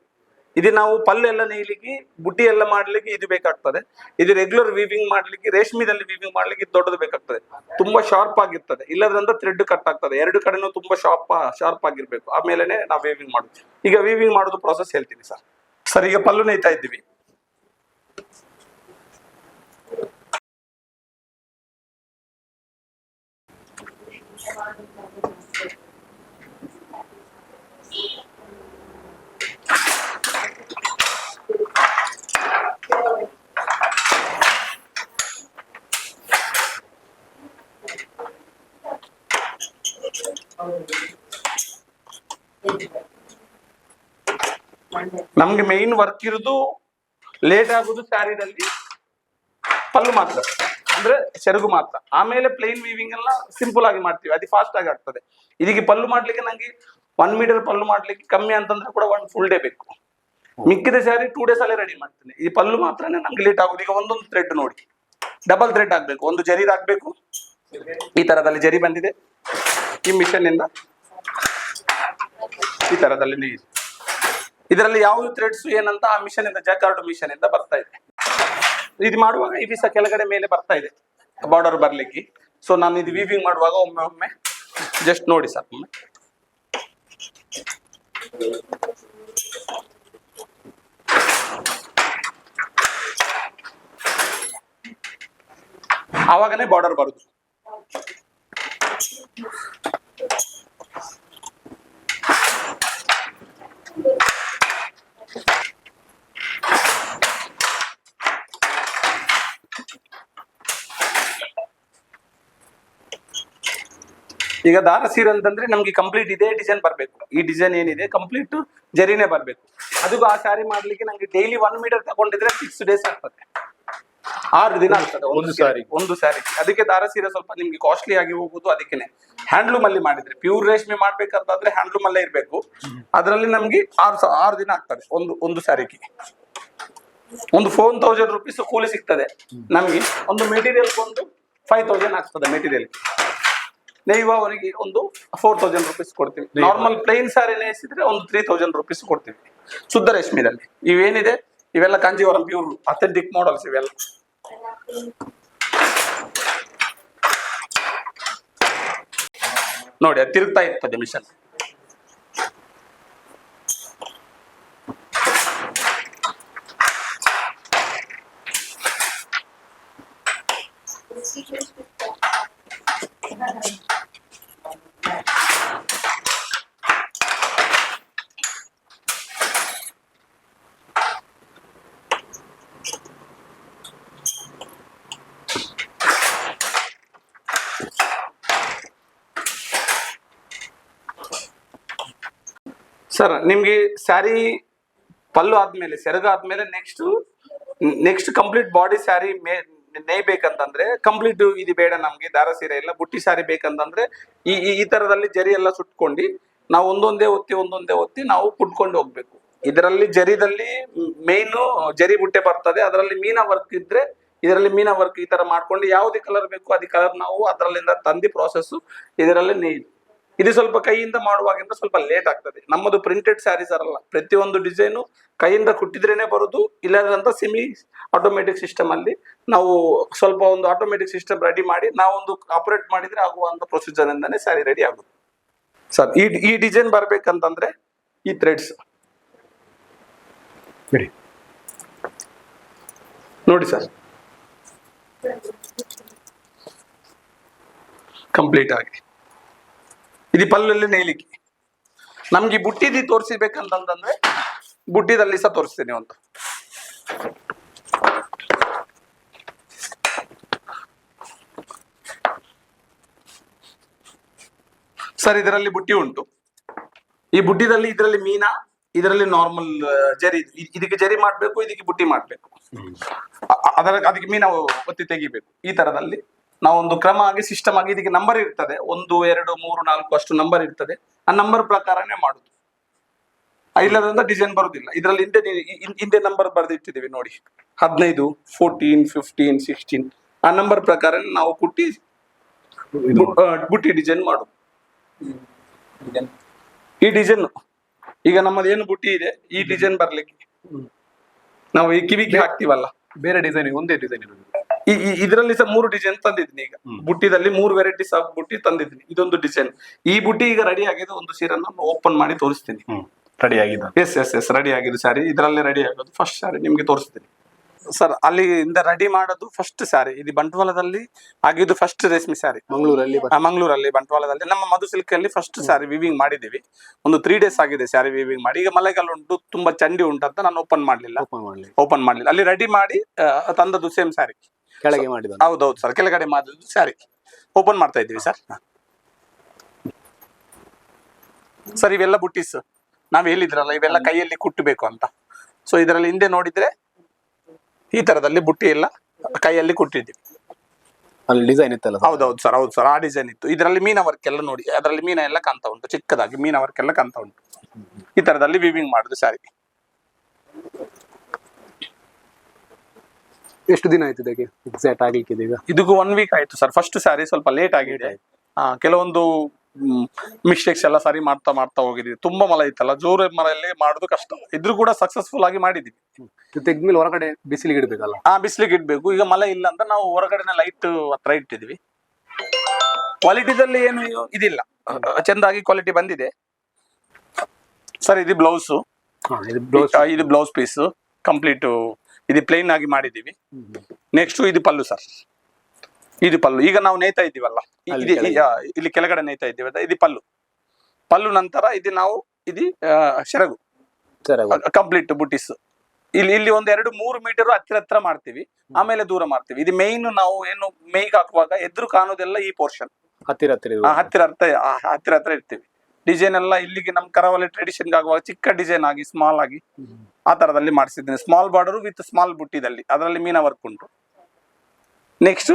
ಇದು ನಾವು ಪಲ್ಲು ಎಲ್ಲ ನೇಯ್ಲಿಕ್ಕೆ, ಬುಟ್ಟಿ ಎಲ್ಲ ಮಾಡ್ಲಿಕ್ಕೆ ಇದು ಬೇಕಾಗ್ತದೆ. ಇದು ರೆಗ್ಯುಲರ್ ವೀವಿಂಗ್ ಮಾಡ್ಲಿಕ್ಕೆ, ರೇಷ್ಮೆದಲ್ಲಿ ವೀವಿಂಗ್ ಮಾಡ್ಲಿಕ್ಕೆ ಇದು ದೊಡ್ಡದು ಬೇಕಾಗ್ತದೆ. ತುಂಬಾ ಶಾರ್ಪ್ ಆಗಿರ್ತದೆ. ಇಲ್ಲದ್ರಿಂದ ಥ್ರೆಡ್ ಕಟ್ ಆಗ್ತದೆ. ಎರಡು ಕಡೆನೂ ತುಂಬಾ ಶಾರ್ಪ್ ಶಾರ್ಪ್ ಆಗಿರ್ಬೇಕು. ಆಮೇಲೆ ನಾವು ವೀವಿಂಗ್ ಮಾಡುದು. ಈಗ ವೀವಿಂಗ್ ಮಾಡೋದು ಪ್ರಾಸೆಸ್ ಹೇಳ್ತೀನಿ ಸರ್ ಸರ್ ಈಗ ಪಲ್ಲು ನೇಯ್ತಾ ಇದ್ದೀವಿ. ನಮ್ಗೆ ಮೇನ್ ವರ್ಕ್ ಇರೋದು ಲೇಟ್ ಆಗುದು ಸ್ಯಾರಿನಲ್ಲಿ ಪಲ್ಲು ಮಾತ್ರ. ಅಂದ್ರೆ ಸೆರಗು ಮಾತ್ರ. ಆಮೇಲೆ ಪ್ಲೇನ್ ವೀವಿಂಗ್ ಎಲ್ಲ ಸಿಂಪಲ್ ಆಗಿ ಮಾಡ್ತೀವಿ. ಅದು ಫಾಸ್ಟ್ ಆಗಿ ಆಗ್ತದೆ. ಇದಕ್ಕೆ ಪಲ್ಲು ಮಾಡ್ಲಿಕ್ಕೆ ನಂಗೆ ಒನ್ ಮೀಟರ್ ಪಲ್ಲು ಮಾಡ್ಲಿಕ್ಕೆ ಕಮ್ಮಿ ಅಂತಂದ್ರೆ ಕೂಡ ಒನ್ ಫುಲ್ ಡೇ ಬೇಕು. ಮಿಕ್ಕಿದ ಸ್ಯಾರಿ ಟೂ ಡೇಸ್ ಅಲ್ಲೇ ರೆಡಿ ಮಾಡ್ತೇನೆ. ಈ ಪಲ್ಲು ಮಾತ್ರನೇ ನಮ್ಗೆ ಲೇಟ್ ಆಗುದು. ಈಗ ಒಂದೊಂದು ಥ್ರೆಡ್ ನೋಡಿ. ಡಬಲ್ ಥ್ರೆಡ್ ಆಗ್ಬೇಕು. ಒಂದು ಜರಿದಾಗ್ಬೇಕು ಈ ತರದಲ್ಲಿ ಜರಿ ಬಂದಿದೆ. ಈ ಮಿಷನ್ ಇಂದ ಈ ತರದಲ್ಲಿ ನೀರು. ಇದರಲ್ಲಿ ಯಾವ್ದು ಥ್ರೆಡ್ಸ್ ಏನಂತ ಆ ಮಿಷನ್ ಇಂದ ಜಕಾರ್ಡ್ ಮಿಷನ್ ಇಂದ ಬರ್ತಾ ಇದೆ. ಇದು ಮಾಡುವಾಗ ಈ ಸಹ ಕೆಳಗಡೆ ಮೇಲೆ ಬರ್ತಾ ಇದೆ ಬಾರ್ಡರ್ ಬರ್ಲಿಕ್ಕೆ. ಸೊ ನಾನು ಇದು ವೀವಿಂಗ್ ಮಾಡುವಾಗ ಒಮ್ಮೆ ಒಮ್ಮೆ ಜಸ್ಟ್ ನೋಡಿ ಸರ್, ಒಮ್ಮೆ. ಆವಾಗನೇ ಬಾರ್ಡರ್ ಬರುದು. ಈಗ ದಾರ ಸೀರೆ ಅಂತಂದ್ರೆ ನಮ್ಗೆ ಕಂಪ್ಲೀಟ್ ಇದೇ ಡಿಸೈನ್ ಬರ್ಬೇಕು. ಈ ಡಿಸೈನ್ ಏನಿದೆ ಕಂಪ್ಲೀಟ್ ಜರಿನೇ ಬರ್ಬೇಕು. ಅದಕ್ಕೂ ಆ ಸ್ಯಾರಿ ಮಾಡ್ಲಿಕ್ಕೆ ನಂಗೆ ಡೈಲಿ ಒನ್ ಮೀಟರ್ ತಗೊಂಡಿದ್ರೆ ಸಿಕ್ಸ್ ಡೇಸ್ ಆಗ್ತದೆ. ಆರು ದಿನ ಆಗ್ತದೆ. ಒಂದು ಸ್ಯಾರಿ ಸಾರಿ. ಒಂದು ಸ್ಯಾರಿ ಅದಕ್ಕೆ ದಾರ ಸೀರೆ ಸ್ವಲ್ಪ ನಿಮ್ಗೆ ಕಾಸ್ಟ್ಲಿ ಆಗಿ ಹೋಗುದು ಅದಕ್ಕೆ ಹ್ಯಾಂಡ್ಲೂಮ್ ಅಲ್ಲಿ ಮಾಡಿದ್ರೆ ಪ್ಯೂರ್ ರೇಷ್ಮೆ ಮಾಡ್ಬೇಕಂತಂದ್ರೆ ಹ್ಯಾಂಡ್ಲೂಮ್ ಅಲ್ಲೇ ಇರ್ಬೇಕು. ಅದರಲ್ಲಿ ನಮ್ಗೆ ಆರು ಆರು ದಿನ ಆಗ್ತದೆ ಒಂದು ಒಂದು ಸ್ಯಾರಿಗೆ ಒಂದು ಫೋರ್ ತೌಸಂಡ್ ರುಪೀಸ್ ಕೂಲಿ ಸಿಗ್ತದೆ. ನಮ್ಗೆ ಒಂದು ಮೆಟೀರಿಯಲ್ ಒಂದು ಫೈವ್ ತೌಸಂಡ್ ಆಗ್ತದೆ ಮೆಟೀರಿಯಲ್ ನೇಯುವವರಿಗೆ ಒಂದು ಫೋರ್ ತೌಸಂಡ್ ರುಪೀಸ್ ಕೊಡ್ತೀವಿ. ನಾರ್ಮಲ್ ಪ್ಲೈನ್ ಸ್ಯಾರಿ ನೇಸಿದ್ರೆ ಒಂದು ತ್ರೀ ತೌಸಂಡ್ ರುಪೀಸ್ ಕೊಡ್ತೀವಿ. ಶುದ್ಧ ರೇಷ್ಮೆದಲ್ಲಿ ಇವೇನಿದೆ? ಇವೆಲ್ಲ ಕಾಂಜೀವರಂ ಪ್ಯೂರ್ ಅಥೆಂಟಿಕ್ ಮಾಡಲ್ಸ್ ಇವೆಲ್ಲ. ನೋಡಿ ಅದು ತಿರುಗ್ತಾ ಇರ್ತದೆ ಮಿಷನ್ ಸರ್ ನಿಮ್ಗೆ ಸ್ಯಾರಿ ಪಲ್ಲು ಆದ್ಮೇಲೆ, ಸೆರಗು ಆದ್ಮೇಲೆ next next complete body sari May, ನೇಯ್ಬೇಕಂತಂದ್ರೆ ಕಂಪ್ಲೀಟ್ ಇದು ಬೇಡ ನಮ್ಗೆ ದಾರ ಸೀರೆ ಎಲ್ಲ, ಬುಟ್ಟಿ ಸ್ಯಾರಿ ಬೇಕಂತಂದ್ರೆ, ಈ, ಈ- ತರದಲ್ಲಿ ಜರಿ ಎಲ್ಲ ಸುಟ್ಕೊಂಡು, ನಾವು ಒಂದೊಂದೇ ಒತ್ತಿ ಒಂದೊಂದೇ ಒತ್ತಿ ನಾವು ಕುಟ್ಕೊಂಡು ಹೋಗ್ಬೇಕು. ಇದರಲ್ಲಿ ಜರಿದಲ್ಲಿ ಮೇಯ್ನು ಜರಿ ಬುಟ್ಟೆ ಬರ್ತದೆ, ಅದರಲ್ಲಿ ಮೀನ ವರ್ಕ್ ಇದ್ರೆ, ಇದರಲ್ಲಿ ಮೀನ ವರ್ಕ್ ಈ ತರ ಮಾಡ್ಕೊಂಡು, ಯಾವುದೇ ಕಲರ್ ಬೇಕು, ಅದೇ ಕಲರ್ ನಾವು ಅದರಲ್ಲಿಂದ ತಂದಿ ಪ್ರಾಸೆಸ್ ಇದರಲ್ಲಿ ನೇಯ್ದು ಇದು ಸ್ವಲ್ಪ ಕೈಯಿಂದ ಮಾಡುವಾಗಿಂದ ಸ್ವಲ್ಪ ಲೇಟ್ ಆಗ್ತದೆ. ನಮ್ಮದು ಪ್ರಿಂಟೆಡ್ ಸ್ಯಾರೀಸ್ ಅರಲ್ಲ. ಪ್ರತಿಯೊಂದು ಡಿಸೈನು ಕೈಯಿಂದ ಕುಟ್ಟಿದ್ರೇನೆ ಬರುದು ಇಲ್ಲದಂತ ಸೆಮಿ ಆಟೋಮೆಟಿಕ್ ಸಿಸ್ಟಮ್ ಅಲ್ಲಿ ನಾವು ಸ್ವಲ್ಪ ಒಂದು ಆಟೋಮೆಟಿಕ್ ಸಿಸ್ಟಮ್ ರೆಡಿ ಮಾಡಿ ನಾವೊಂದು ಆಪರೇಟ್ ಮಾಡಿದ್ರೆ ಆಗುವಂತ ಪ್ರೊಸೀಜರ್ ಇಂದಾನೆ ಸ್ಯಾರಿ ರೆಡಿ ಆಗುತ್ತೆ ಸರ್ ಈ ಈ ಡಿಸೈನ್ ಬರ್ಬೇಕಂತಂದ್ರೆ ಈ ಥ್ರೆಡ್ಸ್ ನೋಡಿ ಸರ್ ಕಂಪ್ಲೀಟ್ ಆಗಿ. ಇದು ಪಲ್ಲಲ್ಲಿ ನೇಯ್ಲಿಕ್ಕೆ. ನಮ್ಗೆ ಈ ಬುಟ್ಟಿದಿ ತೋರಿಸಬೇಕಂತಂದ್ರೆ ಬುಟ್ಟಿದಲ್ಲಿ ಸಹ ತೋರಿಸ್ತೀನಿ ಒಂದು. ಸರ್ ಇದರಲ್ಲಿ ಬುಟ್ಟಿ ಉಂಟು. ಈ ಬುಟ್ಟಿದಲ್ಲಿ ಇದರಲ್ಲಿ ಮೀನಾ ಇದರಲ್ಲಿ ನಾರ್ಮಲ್ ಜರಿ ಇದ್- ಇದಕ್ಕೆ ಜರಿ ಮಾಡ್ಬೇಕು ಇದಕ್ಕೆ ಬುಟ್ಟಿ ಮಾಡ್ಬೇಕು. ಅದರ ಅದಕ್ಕೆ ಮೀನಾ ಒತ್ತಿ ತೆಗಿಬೇಕು. ಈ ತರದಲ್ಲಿ. ನಾವೊಂದು ಕ್ರಮ ಆಗಿ ಸಿಸ್ಟಮ್ ಆಗಿ ಇದಕ್ಕೆ ನಂಬರ್ ಇರ್ತದೆ. ಒಂದು ಎರಡು ಮೂರು ನಾಲ್ಕು ಅಷ್ಟು ನಂಬರ್ ಇರ್ತದೆ. ಆ ನಂಬರ್ ಪ್ರಕಾರನೇ ಮಾಡುದು. ಇಲ್ಲದ್ರಿಂದ ಡಿಸೈನ್ ಬರುದಿಲ್ಲ. ಇದರಲ್ಲಿ ಹಿಂದೆ ಹಿಂದೆ ನಂಬರ್ ಬರೆದಿಟ್ಟಿದ್ದೀವಿ ನೋಡಿ. ಹದಿನೈದು ಫೋರ್ಟೀನ್ ಫಿಫ್ಟೀನ್ ಸಿಕ್ಸ್ಟೀನ್ ಆ ನಂಬರ್ ಪ್ರಕಾರ ನಾವು ಕುಟ್ಟಿ ಬುಟ್ಟಿ ಡಿಸೈನ್ ಮಾಡುದು. ಈ ಡಿಸೈನ್ ಈಗ ನಮ್ಮದು ಏನು ಬುಟ್ಟಿ ಇದೆ ಈ ಡಿಸೈನ್ ಬರ್ಲಿಕ್ಕೆ. ನಾವು ಈ ಕಿವಿಗೆ ಹಾಕ್ತಿವಲ್ಲ. ಬೇರೆ ಡಿಸೈನ್ ಒಂದೇ ಡಿಸೈನ್ ಇರೋದು. ಇದರಲ್ಲಿ ಸಹ ಮೂರು ಡಿಸೈನ್ ತಂದಿದ್ದೀನಿ ಈಗ. ಬುಟ್ಟಿದಲ್ಲಿ ಮೂರು ವೆರೈಟೀಸ್ ಆಫ್ ಬುಟ್ಟಿ ತಂದಿದ್ದೀನಿ. ಇದೊಂದು ಡಿಸೈನ್ ಈ ಬುಟ್ಟಿ ಈಗ ರೆಡಿ ಆಗಿದೆ ಒಂದು ಸೀರನ್ನ ಓಪನ್ ಮಾಡಿ ತೋರಿಸ್ತೀನಿ. ರೆಡಿ ಆಗಿದೆ ಎಸ್ ಎಸ್ ಎಸ್ ರೆಡಿ ಆಗಿದೆ ಸ್ಯಾರಿ ಇದರಲ್ಲಿ ರೆಡಿ ಆಗೋದು ಫಸ್ಟ್ ಸ್ಯಾರಿ ನಿಮ್ಗೆ ತೋರಿಸ್ತೀನಿ. ಸರ್ ಅಲ್ಲಿ ಇಂದ ರೆಡಿ ಮಾಡೋದು ಫಸ್ಟ್ ಸ್ಯಾರಿ ಇದು ಬಂಟ್ವಾಳದಲ್ಲಿ ಆಗಿದ್ದು ಫಸ್ಟ್ ರೇಷ್ಮೆ ಸ್ಯಾರಿ ಮಂಗಳೂರಲ್ಲಿ ಮಂಗಳೂರಲ್ಲಿ ಬಂಟ್ವಾಳದಲ್ಲಿ. ನಮ್ಮ ಮಧು ಸಿಲ್ಕ್ ಅಲ್ಲಿ ಫಸ್ಟ್ ಸ್ಯಾರಿ ವಿವಿಂಗ್ ಮಾಡಿದ್ದೀವಿ. ಒಂದು ತ್ರೀ ಡೇಸ್ ಆಗಿದೆ ಸ್ಯಾರಿ ವಿವಿಂಗ್ ಮಾಡಿ. ಈಗ ಮಳೆಗಾಲ ಉಂಟು ತುಂಬಾ ಚಂಡಿ ಉಂಟು ಅಂತ ನಾನು ಓಪನ್ ಮಾಡ್ಲಿಲ್ಲ. ಓಪನ್ ಮಾಡಲಿಲ್ಲ. ಅಲ್ಲಿ ರೆಡಿ ಮಾಡಿ ತಂದದ್ದು ಸೇಮ್ ಸ್ಯಾರಿ ಕೆಳಗೆ ಮಾಡಿದ ಹೌದೌದು ಸರ್ ಕೆಳಗಡೆ ಮಾಡಿದ್ದು ಸ್ಯಾರಿ ಓಪನ್ ಮಾಡ್ತಾ ಇದ್ದೀವಿ ಸರ್ ಸರ್ ಇವೆಲ್ಲ ಬುಟ್ಟಿಸ್. ನಾವು ಹೇಳಿದ್ರಲ್ಲ ಇವೆಲ್ಲ ಕೈಯಲ್ಲಿ ಕುಟ್ಟಬೇಕು ಅಂತ. ಸೊ ಇದರಲ್ಲಿ ಹಿಂದೆ ನೋಡಿದ್ರೆ ಈ ತರದಲ್ಲಿ ಬುಟ್ಟಿ ಎಲ್ಲ ಕೈಯಲ್ಲಿ ಕುಟ್ಟಿದ್ವಿ ಅಲ್ಲಿ ಡಿಸೈನ್ ಇತ್ತಲ್ಲ? ಹೌದೌದು ಸರ್ ಹೌದು ಸರ್ ಆ ಡಿಸೈನ್ ಇತ್ತು. ಇದರಲ್ಲಿ ಮೀನ ವರ್ಕ್ ಎಲ್ಲ ನೋಡಿ ಅದರಲ್ಲಿ ಮೀನ ಎಲ್ಲ ಕಾಣ್ತಾ ಉಂಟು. ಚಿಕ್ಕದಾಗಿ ಮೀನ ವರ್ಕ್ ಎಲ್ಲ ಕಾಣ್ತಾ ಉಂಟು. ಈ ತರದಲ್ಲಿ ವಿವಿಂಗ್ ಮಾಡುದು ಸ್ಯಾರಿ ಎಷ್ಟು ದಿನ ಆಯ್ತು ಇದಕ್ಕೆ ಎಕ್ಸಾಕ್ಟ್ ಆಗ್ಲಿಕ್ಕೆ ಈಗ ಇದಕ್ಕೂ ಒನ್ ವೀಕ್ ಆಯ್ತು ಸರ್ ಫಸ್ಟ್ ಸ್ಯಾರಿ ಸ್ವಲ್ಪ ಲೇಟ್ ಆಗಿದೆ. ಕೆಲವೊಂದು ಮಿಸ್ಟೇಕ್ಸ್ ಎಲ್ಲ ಸರಿ ಮಾಡ್ತಾ ಮಾಡ್ತಾ ಹೋಗಿದ್ವಿ ತುಂಬಾ ಮಲ ಇತ್ತಲ್ಲ ಜೋರು ಮರಲ್ಲಿ ಮಾಡುದು ಕಷ್ಟ. ಇದ್ರೂ ಕೂಡ ಸಕ್ಸಸ್ಫುಲ್ ಆಗಿ ಮಾಡಿದ್ವಿ ಇದು ತೆಗ್ದ್ಮೇಲೆ ಹೊರಗಡೆ ಬಿಸಿಲಿಗೆ ಇಡ್ಬೇಕಲ್ಲ? ಆ ಬಿಸಿಲಿಗೆ ಇಡ್ಬೇಕು. ಈಗ ಮಳೆ ಇಲ್ಲ ಅಂತ ನಾವು ಹೊರಗಡೆನೆ ಲೈಟ್ ಹತ್ರ ಇಟ್ಟಿದ್ವಿ ಕ್ವಾಲಿಟಿದಲ್ಲಿ ಏನು ಇದಿಲ್ಲ. ಚೆಂದಾಗಿ ಕ್ವಾಲಿಟಿ ಬಂದಿದೆ. ಸರ್ ಇದು ಬ್ಲೌಸ್ ಇದು ಬ್ಲೌಸ್ ಇದು ಬ್ಲೌಸ್ ಪೀಸ್ ಕಂಪ್ಲೀಟ್ ಇದು ಪ್ಲೇನ್ ಆಗಿ ಮಾಡಿದ್ದೀವಿ. ನೆಕ್ಸ್ಟ್ ಇದು ಪಲ್ಲು ಸರ್ ಇದು ಪಲ್ಲು. ಈಗ ನಾವು ನೇಯ್ತಾ ಇದ್ದೀವಲ್ಲ. ಇದು- ಇಲ್ಲಿ ಕೆಳಗಡೆ ನೇಯ್ತಾ ಇದ್ದೀವಿ ಇದು ಪಲ್ಲು. ಪಲ್ಲು ನಂತರ ಇದು ನಾವು ಇದು ಸೆರಗು. ಕಂಪ್ಲೀಟ್ ಬುಟ್ಟಿಸ್ ಇಲ್ಲಿ ಇಲ್ಲಿ ಒಂದ್ ಎರಡು ಮೂರು ಮೀಟರ್ ಹತ್ತಿರ ಹತ್ರ ಮಾಡ್ತೀವಿ. ಆಮೇಲೆ ದೂರ ಮಾಡ್ತೀವಿ. ಇದು ಮೇಯ್ನ್ ನಾವು ಏನು ಮೇಯ್ಗೆ ಹಾಕುವಾಗ ಎದುರು ಕಾಣೋದೆಲ್ಲ ಈ ಪೋರ್ಷನ್ ಹತ್ತಿರ ಹತ್ತಿರ ಹತ್ತಿರ ಹತ್ತಿರ ಹತ್ತಿರ ಹತ್ರ ಇರ್ತೀವಿ. ಡಿಸೈನ್ ಎಲ್ಲ ಇಲ್ಲಿಗೆ ನಮ್ ಕರಾವಳಿ ಟ್ರೆಡಿಷನ್ ಆಗುವಾಗ ಚಿಕ್ಕ ಡಿಸೈನ್ ಆಗಿ ಸ್ಮಾಲ್ ಆಗಿ. ಆ ತರದಲ್ಲಿ ಮಾಡಿಸಿದ್ದೀನಿ. ಸ್ಮಾಲ್ ಬಾರ್ಡರ್ ವಿತ್ ಸ್ಮಾಲ್ ಬುಟ್ಟಿದಲ್ಲಿ. ಅದರಲ್ಲಿ ಮೀನ ವರ್ಕ್ ಉಂಟು. ನೆಕ್ಸ್ಟ್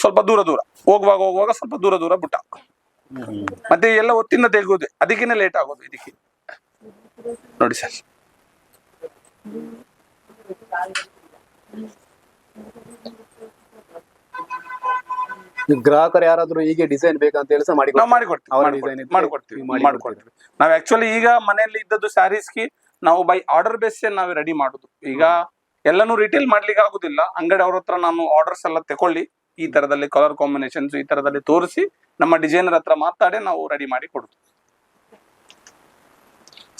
ಸ್ವಲ್ಪ ದೂರ ದೂರ. ಹೋಗುವಾಗ ಹೋಗುವಾಗ ಸ್ವಲ್ಪ ದೂರ ದೂರ ಬುಟ್ಟ. ಮತ್ತೆ ಎಲ್ಲ ಒತ್ತಿನ ತೆಗೋದು ಅದಕ್ಕೇನೆ ಲೇಟ್ ಆಗೋದು ಇದಕ್ಕೆ. ನೋಡಿ ಸರ್. ಗ್ರಾಹಕರು ಯಾರಾದ್ರೂ ಹೀಗೆ ಡಿಸೈನ್ ಬೇಕಂತ ಹೇಳಿ ಸಹ ಮಾಡಿ ಮಾಡಿಕೊಡ್ತೀವಿ ಮಾಡಿಕೊಡ್ತೀವಿ, ಮಾಡಿಕೊಡ್ತೀವಿ. ನಾವು ಆಕ್ಚುಲಿ ಈಗ ಮನೆಯಲ್ಲಿ ಇದ್ದದ್ದು ಸ್ಯಾರೀಸ್ಗೆ ನಾವು ಬೈ ಆರ್ಡರ್ ಬೇಸ್ ನಾವು ರೆಡಿ ಮಾಡುದು. ಈಗ ಎಲ್ಲಾನು ರಿಟೇಲ್ ಮಾಡ್ಲಿಕ್ಕೆ ಆಗುದಿಲ್ಲ. ಅಂಗಡಿ ಅವ್ರ ಹತ್ರ ನಾನು ಆರ್ಡರ್ಸ್ ಎಲ್ಲ ತಕೊಳ್ಳಿ ಈ ತರದಲ್ಲಿ ಕಲರ್ ಕಾಂಬಿನೇಷನ್ಸ್ ಈ ತರದಲ್ಲಿ ತೋರಿಸಿ ನಮ್ಮ ಡಿಸೈನರ್ ಹತ್ರ ಮಾತಾಡಿ ನಾವು ರೆಡಿ ಮಾಡಿ ಕೊಡುದು.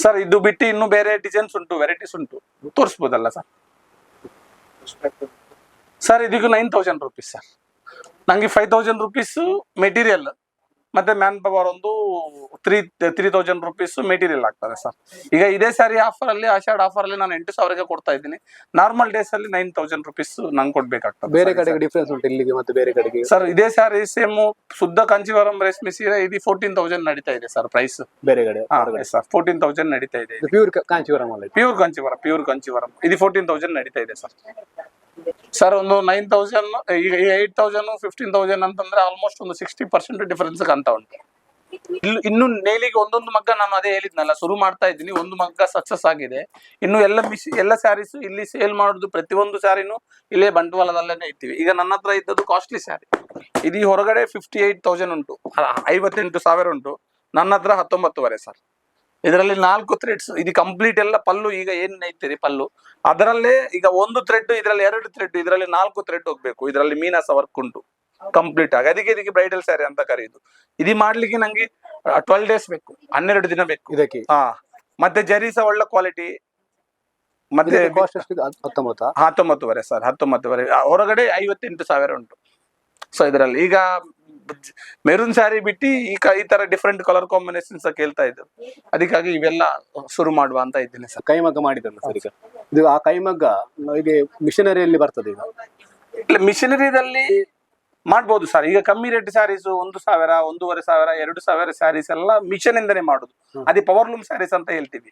ಸರ್ ಇದು ಬಿಟ್ಟು ಇನ್ನು ಬೇರೆ ಡಿಸೈನ್ಸ್ ಉಂಟು ವೆರೈಟೀಸ್ ಉಂಟು. ತೋರಿಸ್ಬೋದಲ್ಲ ಸರ್? ಸರ್ ಇದೀಗ ನೈನ್ ತೌಸಂಡ್ ರುಪೀಸ್ ಸರ್. ನಂಗೆ ಫೈವ್ ತೌಸಂಡ್ ರುಪೀಸ್ ಮೆಟೀರಿಯಲ್ ಮತ್ತೆ ಮ್ಯಾನ್ ಪವರ್ ಒಂದು three three thousand rupees material ಆಗ್ತದೆ ಸರ್ ಈಗ ಇದೇ ಸಾರಿ ಆಫರ್ ಅಲ್ಲಿ ಆಷಾಢ ಆಫರ್ ಅಲ್ಲಿ ನಾನು ಎಂಟು ಸಾವಿರಕ್ಕೆ ಕೊಡ್ತಾ ಇದ್ದೀನಿ. ನಾರ್ಮಲ್ ಡೇಸ್ ಅಲ್ಲಿ ನೈನ್ ತೌಸಂಡ್ ರುಪೀಸ್ ನಂಗೆ ಕೊಡ್ಬೇಕಾಗ್ತದೆ ಬೇರೆ ಕಡೆಗೆ ಡಿಫ್ರೆನ್ಸ್ ಉಂಟು ಇಲ್ಲಿಗೆ ಮತ್ತೆ ಬೇರೆ ಕಡೆಗೆ? ಸರ್ ಇದೇ ಸಾರಿ ಸೇಮ್ ಶುದ್ಧ ಕಾಂಚಿವರಂ ರೇಷ್ಮೆ ಸೀರೆ ಇದು ಫೋರ್ಟೀನ್ ತೌಸಂಡ್ ನಡೀತಾ ಇದೆ ಸರ್ ಪ್ರೈಸ್ ಬೇರೆ ಕಡೆ ಸರ್ ಫೋರ್ಟೀನ್ ತೌಸಂಡ್ ನಡೀತಾ ಇದೆ. ಪ್ಯೂರ್ ಕಾಂಚಿವರಂ ಅಲ್ಲ ಪ್ಯೂರ್ ಕಾಂಚಿವರಂ ಪ್ಯೂರ್ ಕಾಂಚಿವರಂ ಇದು ಫೋರ್ಟೀನ್ ತೌಸಂಡ್ ನಡೀತಾ ಇದೆ ಸರ್ ಸರ್ ಒಂದು ನೈನ್ ತೌಸಂಡ್ ಈಗ ಏಟ್ ತೌಸಂಡ್ ಫಿಫ್ಟೀನ್ ತೌಸಂಡ್ ಅಂತಂದ್ರೆ ಆಲ್ಮೋಸ್ಟ್ ಒಂದು ಸಿಕ್ಸ್ಟಿ ಪರ್ಸೆಂಟ್ ಡಿಫರೆನ್ಸ್ ಅಂತ ಉಂಟು. ಇನ್ನು ಇನ್ನು ನೇಲಿಗೆ ಒಂದೊಂದು ಮಗ್ಗ ನಾನು ಅದೇ ಹೇಳಿದ್ನಲ್ಲ, ಶುರು ಮಾಡ್ತಾ ಇದ್ದೀನಿ, ಒಂದು ಮಗ್ಗ ಸಕ್ಸಸ್ ಆಗಿದೆ. ಇನ್ನು ಎಲ್ಲ ಮಿಸ್, ಎಲ್ಲ ಸ್ಯಾರೀಸ್ ಇಲ್ಲಿ ಸೇಲ್ ಮಾಡೋದು ಪ್ರತಿಯೊಂದು ಸ್ಯಾರಿನೂ ಇಲ್ಲೇ ಬಂಡವಾಳದಲ್ಲೇ ಇರ್ತೀವಿ. ಈಗ ನನ್ನ ಹತ್ರ ಇದ್ದದ್ದು ಕಾಸ್ಟ್ಲಿ ಸ್ಯಾರಿ ಇದು ಹೊರಗಡೆ ಫಿಫ್ಟಿ ಏಟ್ ತೌಸಂಡ್ ಉಂಟು. ಐವತ್ತೆಂಟು ಸಾವಿರ ಉಂಟು. ನನ್ನ ಹತ್ರ ಹತ್ತೊಂಬತ್ತುವರೆ ಸರ್ ಇದರಲ್ಲಿ ನಾಲ್ಕು ಥ್ರೆಡ್ಸ್ ಇದು ಕಂಪ್ಲೀಟ್ ಎಲ್ಲ ಪಲ್ಲು ಈಗ ಏನ್ ನೈತೀರಿ ಪಲ್ಲು? ಅದರಲ್ಲೇ ಈಗ ಒಂದು ಥ್ರೆಡ್ ಇದರಲ್ಲಿ ಎರಡು ಥ್ರೆಡ್ ಇದರಲ್ಲಿ ನಾಲ್ಕು ಥ್ರೆಡ್ ಹೋಗ್ಬೇಕು. ಇದರಲ್ಲಿ ಮೀನಾಸ ವರ್ಕ್ ಉಂಟು. ಕಂಪ್ಲೀಟ್ ಆಗಿ. ಅದಕ್ಕೆ ಇದಕ್ಕೆ ಬ್ರೈಡಲ್ ಸ್ಯಾರಿ ಅಂತ ಕರೆಯುದು ಇದು ಮಾಡ್ಲಿಕ್ಕೆ ನಂಗೆ ಟ್ವೆಲ್ ಡೇಸ್ ಬೇಕು. ಹನ್ನೆರಡು ದಿನ ಬೇಕು. ಇದಕ್ಕೆ? ಹಾ. ಮತ್ತೆ ಜರಿ ಸಹ ಒಳ್ಳೆ ಕ್ವಾಲಿಟಿ ಮತ್ತೆ ಹತ್ತೊಂಬತ್ತುವರೆ ಸರ್ ಹತ್ತೊಂಬತ್ತುವರೆ. ಹೊರಗಡೆ ಐವತ್ತೆಂಟು ಸಾವಿರ ಉಂಟು. ಸೊ ಇದರಲ್ಲಿ ಈಗ ಮೆರೂನ್ ಸ್ಯಾರಿ ಬಿಟ್ಟು ಈ ಕ- ಈ ತರ ಡಿಫ್ರೆಂಟ್ ಕಲರ್ ಕಾಂಬಿನೇಷನ್ಸ್ ಕೇಳ್ತಾ ಇದ್ದು ಅದಕ್ಕಾಗಿ ಇವೆಲ್ಲ ಶುರು ಮಾಡುವ ಅಂತ ಇದ್ದೇನೆ ಸರ್. ಕೈಮಗ್ಗ ಮಾಡಿದ್ರಲ್ಲ ಸರ್ ಈಗ? ಇದು ಆ ಕೈಮಗ್ಗ ಇದು ಮಿಷನರಿಯಲ್ಲಿ ಬರ್ತದೆ ಈಗ? ಇಲ್ಲ ಮಿಷನರಿದಲ್ಲಿ ಮಾಡ್ಬೋದು ಸರ್. ಈಗ ಕಮ್ಮಿ ರೇಟ್ ಸ್ಯಾರೀಸ್ ಒಂದು ಸಾವಿರ ಒಂದೂವರೆ ಸಾವಿರ ಎರಡು ಸಾವಿರ ಸ್ಯಾರೀಸ್ ಎಲ್ಲ ಮಿಷನ್ ಇಂದನೇ ಮಾಡುದು. ಅದೇ ಪವರ್ಲೂಮ್ ಸ್ಯಾರೀಸ್ ಅಂತ ಹೇಳ್ತೀವಿ.